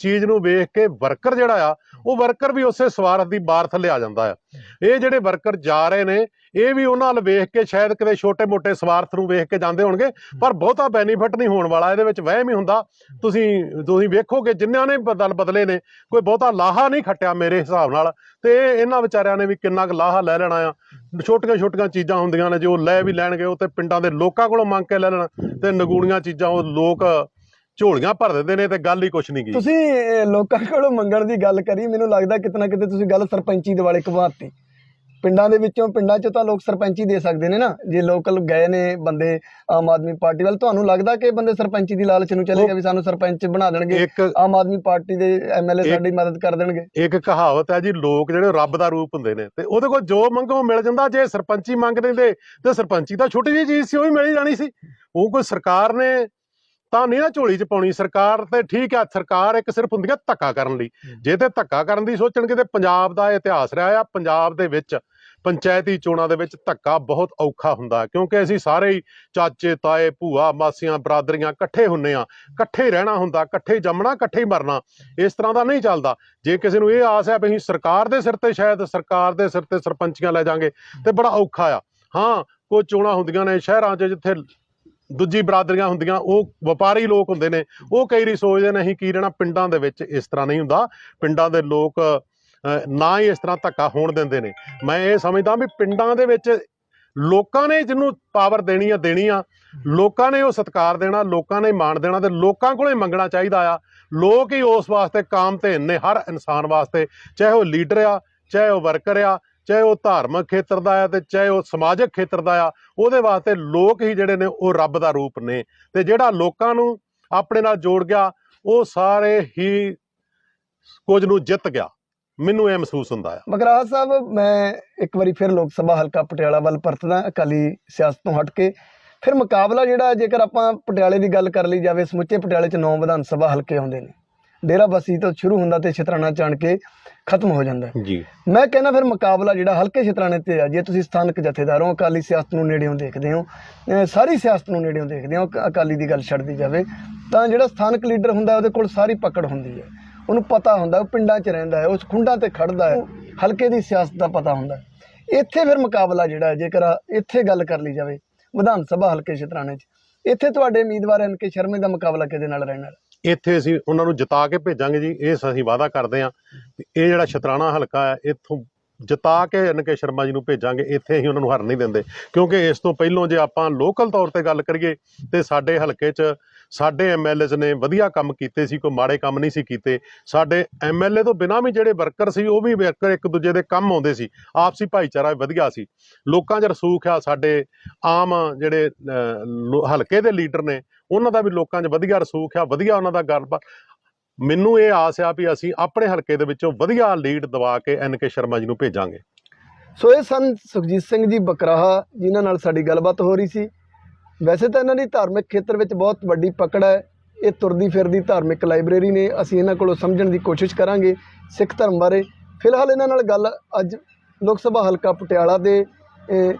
ਚੀਜ਼ ਨੂੰ ਵੇਖ ਕੇ ਵਰਕਰ ਜਿਹੜਾ ਆ ਉਹ ਵਰਕਰ ਵੀ ਉਸੇ ਸਵਾਰਥ ਦੀ ਬਾਰ ਥੱਲੇ ਆ ਜਾਂਦਾ ਆ। ਇਹ ਜਿਹੜੇ ਵਰਕਰ ਜਾ ਰਹੇ ਨੇ, ਇਹ ਵੀ ਉਹਨਾਂ ਨਾਲ ਵੇਖ ਕੇ ਸ਼ਾਇਦ ਕਿਤੇ ਛੋਟੇ-ਮੋਟੇ ਸਵਾਰਥ ਨੂੰ ਵੇਖ ਕੇ ਜਾਂਦੇ ਹੋਣਗੇ, ਪਰ ਬਹੁਤਾ ਬੈਨੀਫਿਟ ਨਹੀਂ ਹੋਣ ਵਾਲਾ, ਇਹਦੇ ਵਿੱਚ ਵਹਿਮ ਹੀ ਹੁੰਦਾ। ਤੁਸੀਂ ਤੁਸੀਂ ਵੇਖੋਗੇ ਜਿਨ੍ਹਾਂ ਨੇ ਬਦਲ ਬਦਲੇ ਨੇ, ਕੋਈ ਬਹੁਤਾ ਲਾਹਾ ਨਹੀਂ ਖੱਟਿਆ ਮੇਰੇ ਹਿਸਾਬ ਨਾਲ। ਤੇ ਇਹਨਾਂ ਵਿਚਾਰਿਆਂ ਨੇ ਵੀ ਕਿੰਨਾ ਕੁ ਲਾਹਾ ਲੈ ਲੈਣਾ ਆ। ਛੋਟੀਆਂ ਛੋਟੀਆਂ ਚੀਜ਼ਾਂ ਹੁੰਦੀਆਂ ਨੇ, ਜੋ ਲੈ ਵੀ ਲੈਣਗੇ, ਉਹ ਤੇ ਪਿੰਡਾਂ ਦੇ ਲੋਕਾਂ ਕੋਲੋਂ ਮੰਗ ਕੇ ਲੈ ਲੈਣ, ਤੇ ਨਗੂਣੀਆਂ ਚੀਜ਼ਾਂ ਉਹ ਲੋਕ ਝੋਲੀਆਂ ਭਰ ਦਿੰਦੇ ਨੇ ਤੇ ਗੱਲ ਹੀ ਕੁਛ ਨਹੀਂ ਗਈ। ਤੁਸੀਂ ਲੋਕਾਂ ਕੋਲੋਂ ਮੰਗਣ ਦੀ ਗੱਲ ਕਰੀ ਮੈਨੂੰ ਲੱਗਦਾ ਕਿਤਨਾ ਕਿਤੇ ਤੁਸੀਂ ਗੱਲ ਸਰਪੰਚੀ ਦੇ ਵਾਲੇ ਘੁਮਾਤੀ। ਪਿੰਡਾਂ ਦੇ ਵਿੱਚੋਂ ਪਿੰਡਾਂ 'ਚ ਤਾਂ ਲੋਕ ਸਰਪੰਚੀ ਦੇ ਸਕਦੇ ਨੇ ਨਾ। ਜੇ ਲੋਕਲ ਗਏ ਨੇ ਬੰਦੇ ਆਮ ਆਦਮੀ ਪਾਰਟੀ ਵੱਲ ਤੁਹਾਨੂੰ ਲੱਗਦਾ ਕਿ ਇਹ ਬੰਦੇ ਸਰਪੰਚੀ ਦੀ ਲਾਲਚ ਨੂੰ ਚਲੇ ਗਏ ਵੀ ਸਾਨੂੰ ਸਰਪੰਚ ਬਣਾ ਦੇਣਗੇ? ਇੱਕ ਆਮ ਆਦਮੀ ਪਾਰਟੀ ਦੇ ਐਮਐਲਏ ਇੱਕ- ਸਾਡੀ ਮਦਦ ਕਰ ਦੇਣਗੇ? ਇੱਕ ਕਹਾਵਤ ਹੈ ਜੀ ਲੋਕ ਜਿਹੜੇ ਰੱਬ ਦਾ ਰੂਪ ਹੁੰਦੇ ਨੇ। ਤੇ ਉਹਦੇ ਕੋਲ ਜੋ ਮੰਗੋ ਮਿਲ ਜਾਂਦਾ। ਜੇ ਸਰਪੰਚੀ ਮੰਗਦੇ ਤੇ ਤੇ ਸਰਪੰਚੀ ਤਾਂ ਛੋਟੀ ਜਿਹੀ ਚੀਜ਼ ਸੀ ਉਹ ਵੀ ਮਿਲ ਹੀ ਜਾਣੀ ਸੀ। ਉਹ ਕੋਈ ਸਰਕਾਰ ਨੇ ਤਾਂ ਨਹੀਂ ਨਾ ਝੋਲੀ 'ਚ ਪਾਉਣੀ ਸਰਕਾਰ ਤੇ ਠੀਕ ਆ ਸਰਕਾਰ ਇੱਕ ਸਿਰਫ ਹੁੰਦੀ ਆ ਧੱਕਾ ਕਰਨ ਲਈ। ਜੇ ਤੇ ਧੱਕਾ ਕਰਨ ਦੀ ਸੋਚਣਗੇ ਤੇ ਪੰਜਾਬ ਦਾ ਇਤਿਹਾਸ ਰਿਹਾ ਆ ਪੰਜਾਬ ਦੇ ਵਿੱਚ ਪੰਚਾਇਤੀ ਚੋਣਾਂ ਦੇ ਵਿੱਚ ਧੱਕਾ ਬਹੁਤ ਔਖਾ ਹੁੰਦਾ ਕਿਉਂਕਿ ਅਸੀਂ ਸਾਰੇ ਹੀ ਚਾਚੇ ਤਾਏ ਭੂਆ ਮਾਸੀਆਂ ਬਰਾਦਰੀਆਂ ਇਕੱਠੇ ਹੁੰਨੇ ਆ ਇਕੱਠੇ ਰਹਿਣਾ ਹੁੰਦਾ ਇਕੱਠੇ ਜੰਮਣਾ ਇਕੱਠੇ ਮਰਨਾ ਇਸ ਤਰ੍ਹਾਂ ਦਾ ਨਹੀਂ ਚੱਲਦਾ। ਜੇ ਕਿਸੇ ਨੂੰ ਇਹ ਆਸ ਹੈ ਵੀ ਅਸੀਂ ਸਰਕਾਰ ਦੇ ਸਿਰ ਤੇ ਸ਼ਾਇਦ ਸਰਕਾਰ ਦੇ ਸਿਰ ਤੇ ਸਰਪੰਚੀਆਂ ਲੈ ਜਾਾਂਗੇ ਤੇ ਬੜਾ ਔਖਾ ਆ। ਹਾਂ ਕੋਈ ਚੋਣਾਂ ਹੁੰਦੀਆਂ ਨੇ ਸ਼ਹਿਰਾਂ 'ਚ ਜਿੱਥੇ ਦੂਜੀ ਬਰਾਦਰੀਆਂ ਹੁੰਦੀਆਂ, ਉਹ ਵਪਾਰੀ ਲੋਕ ਹੁੰਦੇ ਨੇ, ਉਹ ਕਈ ਵਾਰੀ ਸੋਚਦੇ ਨਹੀਂ ਕੀ ਰਹਿਣਾ ਪਿੰਡਾਂ ਦੇ ਵਿੱਚ ਇਸ ਤਰ੍ਹਾਂ ਨਹੀਂ ਹੁੰਦਾ, ਪਿੰਡਾਂ ਦੇ ਲੋਕ ਨਾ ਹੀ ਇਸ ਤਰ੍ਹਾਂ ਧੱਕਾ ਹੋਣ ਦਿੰਦੇ ਨੇ। ਮੈਂ ਇਹ ਸਮਝਦਾ ਵੀ ਪਿੰਡਾਂ ਦੇ ਵਿੱਚ ਲੋਕਾਂ ਨੇ ਜਿਹਨੂੰ ਪਾਵਰ ਦੇਣੀ ਆ ਦੇਣੀ ਆ ਲੋਕਾਂ ਨੇ ਉਹ ਸਤਿਕਾਰ ਦੇਣਾ, ਲੋਕਾਂ ਨੇ ਮਾਣ ਦੇਣਾ ਤੇ ਲੋਕਾਂ ਕੋਲੇ ਮੰਗਣਾ ਚਾਹੀਦਾ ਆ। ਲੋਕ ਹੀ ਉਸ ਵਾਸਤੇ ਕਾਮ ਤੇ ਨੇ ਹਰ ਇਨਸਾਨ ਵਾਸਤੇ, ਚਾਹੇ ਉਹ ਲੀਡਰ ਆ, ਚਾਹੇ ਉਹ ਵਰਕਰ ਆ ਚਾਹੇ ਉਹ ਧਾਰਮਿਕ ਖੇਤਰ ਦਾ ਆ ਤੇ ਚਾਹੇ ਉਹ ਸਮਾਜਿਕ ਖੇਤਰ ਦਾ ਆ, ਉਹਦੇ ਵਾਸਤੇ ਲੋਕ ਹੀ ਜਿਹੜੇ ਨੇ ਉਹ ਰੱਬ ਦਾ ਰੂਪ ਨੇ। ਤੇ ਜਿਹੜਾ ਲੋਕਾਂ ਨੂੰ ਆਪਣੇ ਨਾਲ ਜੋੜ ਗਿਆ, ਉਹ ਸਾਰੇ ਹੀ ਕੁਝ ਨੂੰ ਜਿੱਤ ਗਿਆ। ਮੈਨੂੰ ਇਹ ਮਹਿਸੂਸ ਹੁੰਦਾ ਆ। ਮਗਰਾਜ ਸਾਹਿਬ, ਮੈਂ ਇੱਕ ਵਾਰੀ ਫਿਰ ਲੋਕ ਸਭਾ ਹਲਕਾ ਪਟਿਆਲਾ ਵੱਲ ਪਰਤਦਾ, ਅਕਾਲੀ ਸਿਆਸਤ ਤੋਂ ਹਟ ਕੇ। ਫਿਰ ਮੁਕਾਬਲਾ ਜਿਹੜਾ ਜੇਕਰ ਆਪਾਂ ਪਟਿਆਲੇ ਦੀ ਗੱਲ ਕਰ ਲਈ ਜਾਵੇ, ਸਮੁੱਚੇ ਪਟਿਆਲੇ 'ਚ ਨੌ ਵਿਧਾਨ ਸਭਾ ਹਲਕੇ ਆਉਂਦੇ ਨੇ। ਡੇਰਾ ਬਸੀ ਤੋਂ ਸ਼ੁਰੂ ਹੁੰਦਾ ਤੇ ਛਤਰਾਣਾ ਚਾਣ ਕੇ ਖਤਮ ਹੋ ਜਾਂਦਾ। ਜੀ ਮੈਂ ਕਹਿੰਦਾ ਫਿਰ ਮੁਕਾਬਲਾ ਜਿਹੜਾ ਹਲਕੇ ਛਤਰਾਣੇ ਤੇ ਆ ਜੇ ਤੁਸੀਂ ਸਥਾਨਕ ਜਥੇਦਾਰ ਹੋ ਅਕਾਲੀ ਸਿਆਸਤ ਨੂੰ ਨੇੜਿਓਂ ਦੇਖਦੇ ਹੋ ਸਾਰੀ ਸਿਆਸਤ ਨੂੰ ਨੇੜਿਓਂ ਦੇਖਦੇ ਹੋ ਅਕ- ਅਕਾਲੀ ਦੀ ਗੱਲ ਛੱਡਦੀ ਜਾਵੇ ਤਾਂ ਜਿਹੜਾ ਸਥਾਨਕ ਲੀਡਰ ਹੁੰਦਾ ਉਹਦੇ ਕੋਲ ਸਾਰੀ ਪਕੜ ਹੁੰਦੀ ਹੈ ਉਹਨੂੰ ਪਤਾ ਹੁੰਦਾ ਉਹ ਪਿੰਡਾਂ 'ਚ ਰਹਿੰਦਾ ਹੈ ਉਸ ਖੁੰਡਾਂ ਤੇ ਖੜਦਾ ਹੈ ਹਲਕੇ ਦੀ ਸਿਆਸਤ ਦਾ ਪਤਾ ਹੁੰਦਾ। ਇੱਥੇ ਫਿਰ ਮੁਕਾਬਲਾ ਜਿਹੜਾ ਜੇਕਰ ਇੱਥੇ ਗੱਲ ਕਰ ਲਈ ਜਾਵੇ ਵਿਧਾਨ ਸਭਾ ਹਲਕੇ ਛਤਰਾਣੇ 'ਚ ਇੱਥੇ ਤੁਹਾਡੇ ਉਮੀਦਵਾਰ ਐਨ ਕੇ ਸ਼ਰਮੇ ਦਾ ਮੁਕਾਬਲਾ ਕਿਹਦੇ ਨਾਲ ਰਹਿਣਾ? ਇੱਥੇ ਅਸੀਂ ਉਹਨਾਂ ਨੂੰ ਜਿਤਾ ਕੇ ਭੇਜਾਂਗੇ ਜੀ, ਇਹ ਅਸੀਂ ਵਾਅਦਾ ਕਰਦੇ ਹਾਂ। ਇਹ ਜਿਹੜਾ ਸ਼ਤਰਾਣਾ ਹਲਕਾ ਹੈ, ਇੱਥੋਂ ਜਿਤਾ ਕੇ ਐਨਕੇ ਸ਼ਰਮਾ ਜੀ ਨੂੰ ਭੇਜਾਂਗੇ, ਇੱਥੇ ਅਸੀਂ ਉਹਨਾਂ ਨੂੰ ਹਰ ਨਹੀਂ ਦਿੰਦੇ। ਕਿਉਂਕਿ ਇਸ ਤੋਂ ਪਹਿਲਾਂ ਜੇ ਆਪਾਂ ਲੋਕਲ ਤੌਰ ਤੇ ਗੱਲ ਕਰੀਏ, ਤੇ ਸਾਡੇ ਹਲਕੇ 'ਚ ਸਾਡੇ ਐਮਐਲਏਸ ਨੇ ਵਧੀਆ ਕੰਮ ਕੀਤੇ ਸੀ, ਕੋਈ ਮਾੜੇ ਕੰਮ ਨਹੀਂ ਸੀ ਕੀਤੇ। ਸਾਡੇ ਐਮਐਲਏ ਤੋਂ ਬਿਨਾਂ ਵੀ ਜਿਹੜੇ ਵਰਕਰ ਸੀ, ਉਹ ਵੀ ਵਰਕਰ ਇੱਕ ਦੂਜੇ ਦੇ ਕੰਮ ਆਉਂਦੇ ਸੀ। ਆਪਸੀ ਭਾਈਚਾਰਾ ਵਧੀਆ ਸੀ। ਲੋਕਾਂ 'ਚ ਰਸੂਖ ਆ, ਸਾਡੇ ਆਮ ਜਿਹੜੇ ਹਲਕੇ ਦੇ ਲੀਡਰ ਨੇ ਉਹਨਾਂ ਦਾ ਵੀ ਲੋਕਾਂ 'ਚ ਵਧੀਆ ਰਸੂਖ ਆ, ਵਧੀਆ ਉਹਨਾਂ ਦਾ ਗੱਲਬਾਤ। ਮੈਨੂੰ ਇਹ ਆਸ ਆ ਵੀ ਅਸੀਂ ਆਪਣੇ ਹਲਕੇ ਦੇ ਵਿੱਚੋਂ ਵਧੀਆ ਲੀਡ ਦਵਾ ਕੇ ਐਨਕੇ ਸ਼ਰਮਾ ਜੀ ਨੂੰ ਭੇਜਾਂਗੇ। ਸੋ ਇਹ ਸਨ ਸੁਖਜੀਤ ਸਿੰਘ ਜੀ ਬਕਰਾਹਾ ਜਿਨ੍ਹਾਂ ਨਾਲ ਸਾਡੀ ਗੱਲਬਾਤ ਹੋ ਰਹੀ ਸੀ। ਵੈਸੇ ਤਾਂ ਇਹਨਾਂ ਦੀ ਧਾਰਮਿਕ ਖੇਤਰ ਵਿੱਚ ਬਹੁਤ ਵੱਡੀ ਪਕੜ ਹੈ। ਇਹ ਤੁਰਦੀ ਫਿਰਦੀ ਧਾਰਮਿਕ ਲਾਇਬ੍ਰੇਰੀ ਨੇ, ਅਸੀਂ ਇਹਨਾਂ ਕੋਲੋਂ ਸਮਝਣ ਦੀ ਕੋਸ਼ਿਸ਼ ਕਰਾਂਗੇ ਸਿੱਖ ਧਰਮ ਬਾਰੇ। ਫਿਲਹਾਲ ਇਹਨਾਂ ਨਾਲ ਗੱਲ ਅੱਜ ਲੋਕ ਸਭਾ ਹਲਕਾ ਪਟਿਆਲਾ ਦੇ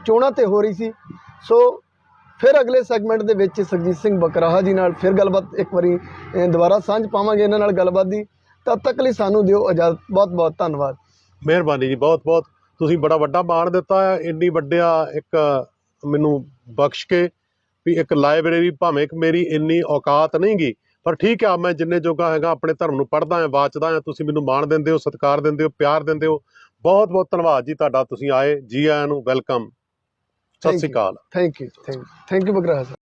ਚੋਣਾਂ ਤੇ ਹੋ ਰਹੀ ਸੀ। ਸੋ ਫਿਰ ਅਗਲੇ ਸੈਗਮੈਂਟ ਦੇ ਵਿੱਚ ਸੁਖਜੀਤ ਸਿੰਘ ਬਕਰਾਹਾ ਜੀ ਨਾਲ ਫਿਰ ਗੱਲਬਾਤ, ਇੱਕ ਵਾਰੀ ਦੁਬਾਰਾ ਸਾਂਝ ਪਾਵਾਂਗੇ ਇਹਨਾਂ ਨਾਲ ਗੱਲਬਾਤ ਦੀ। ਤਦ ਤੱਕ ਲਈ ਸਾਨੂੰ ਦਿਓ ਇਜਾਜ਼ਤ। ਬਹੁਤ ਬਹੁਤ ਧੰਨਵਾਦ। ਮਿਹਰਬਾਨੀ ਜੀ ਬਹੁਤ ਬਹੁਤ ਤੁਸੀਂ ਬੜਾ ਵੱਡਾ ਮਾਣ ਦਿੱਤਾ ਹੈ ਇੰਨੀ ਵੱਡਿਆ ਇੱਕ, ਮੈਨੂੰ ਬਖਸ਼ ਕੇ ਵੀ ਇੱਕ ਲਾਇਬ੍ਰੇਰੀ ਭਾਵੇਂ ਕਿ ਮੇਰੀ ਇੰਨੀ ਔਕਾਤ ਨਹੀਂ ਗੀ ਪਰ ਠੀਕ ਆ, ਮੈਂ ਜਿੰਨੇ ਜੋਗਾ ਹੈਗਾ, ਆਪਣੇ ਧਰਮ ਨੂੰ ਪੜ੍ਹਦਾ ਹਾਂ ਵਾਚਦਾ ਹਾਂ ਤੁਸੀਂ ਮੈਨੂੰ ਮਾਣ ਦਿੰਦੇ ਹੋ, ਸਤਿਕਾਰ ਦਿੰਦੇ ਹੋ, ਪਿਆਰ ਦਿੰਦੇ ਹੋ। ਬਹੁਤ ਬਹੁਤ ਧੰਨਵਾਦ ਜੀ ਤੁਹਾਡਾ, ਤੁਸੀਂ ਆਏ, ਜੀ ਆਇਆਂ ਨੂੰ ਵੈਲਕਮ। ਸਤਿ ਸ਼੍ਰੀ. ਅਕਾਲ। Thank you thank you thank you ਬਕਰਾਹਾ sir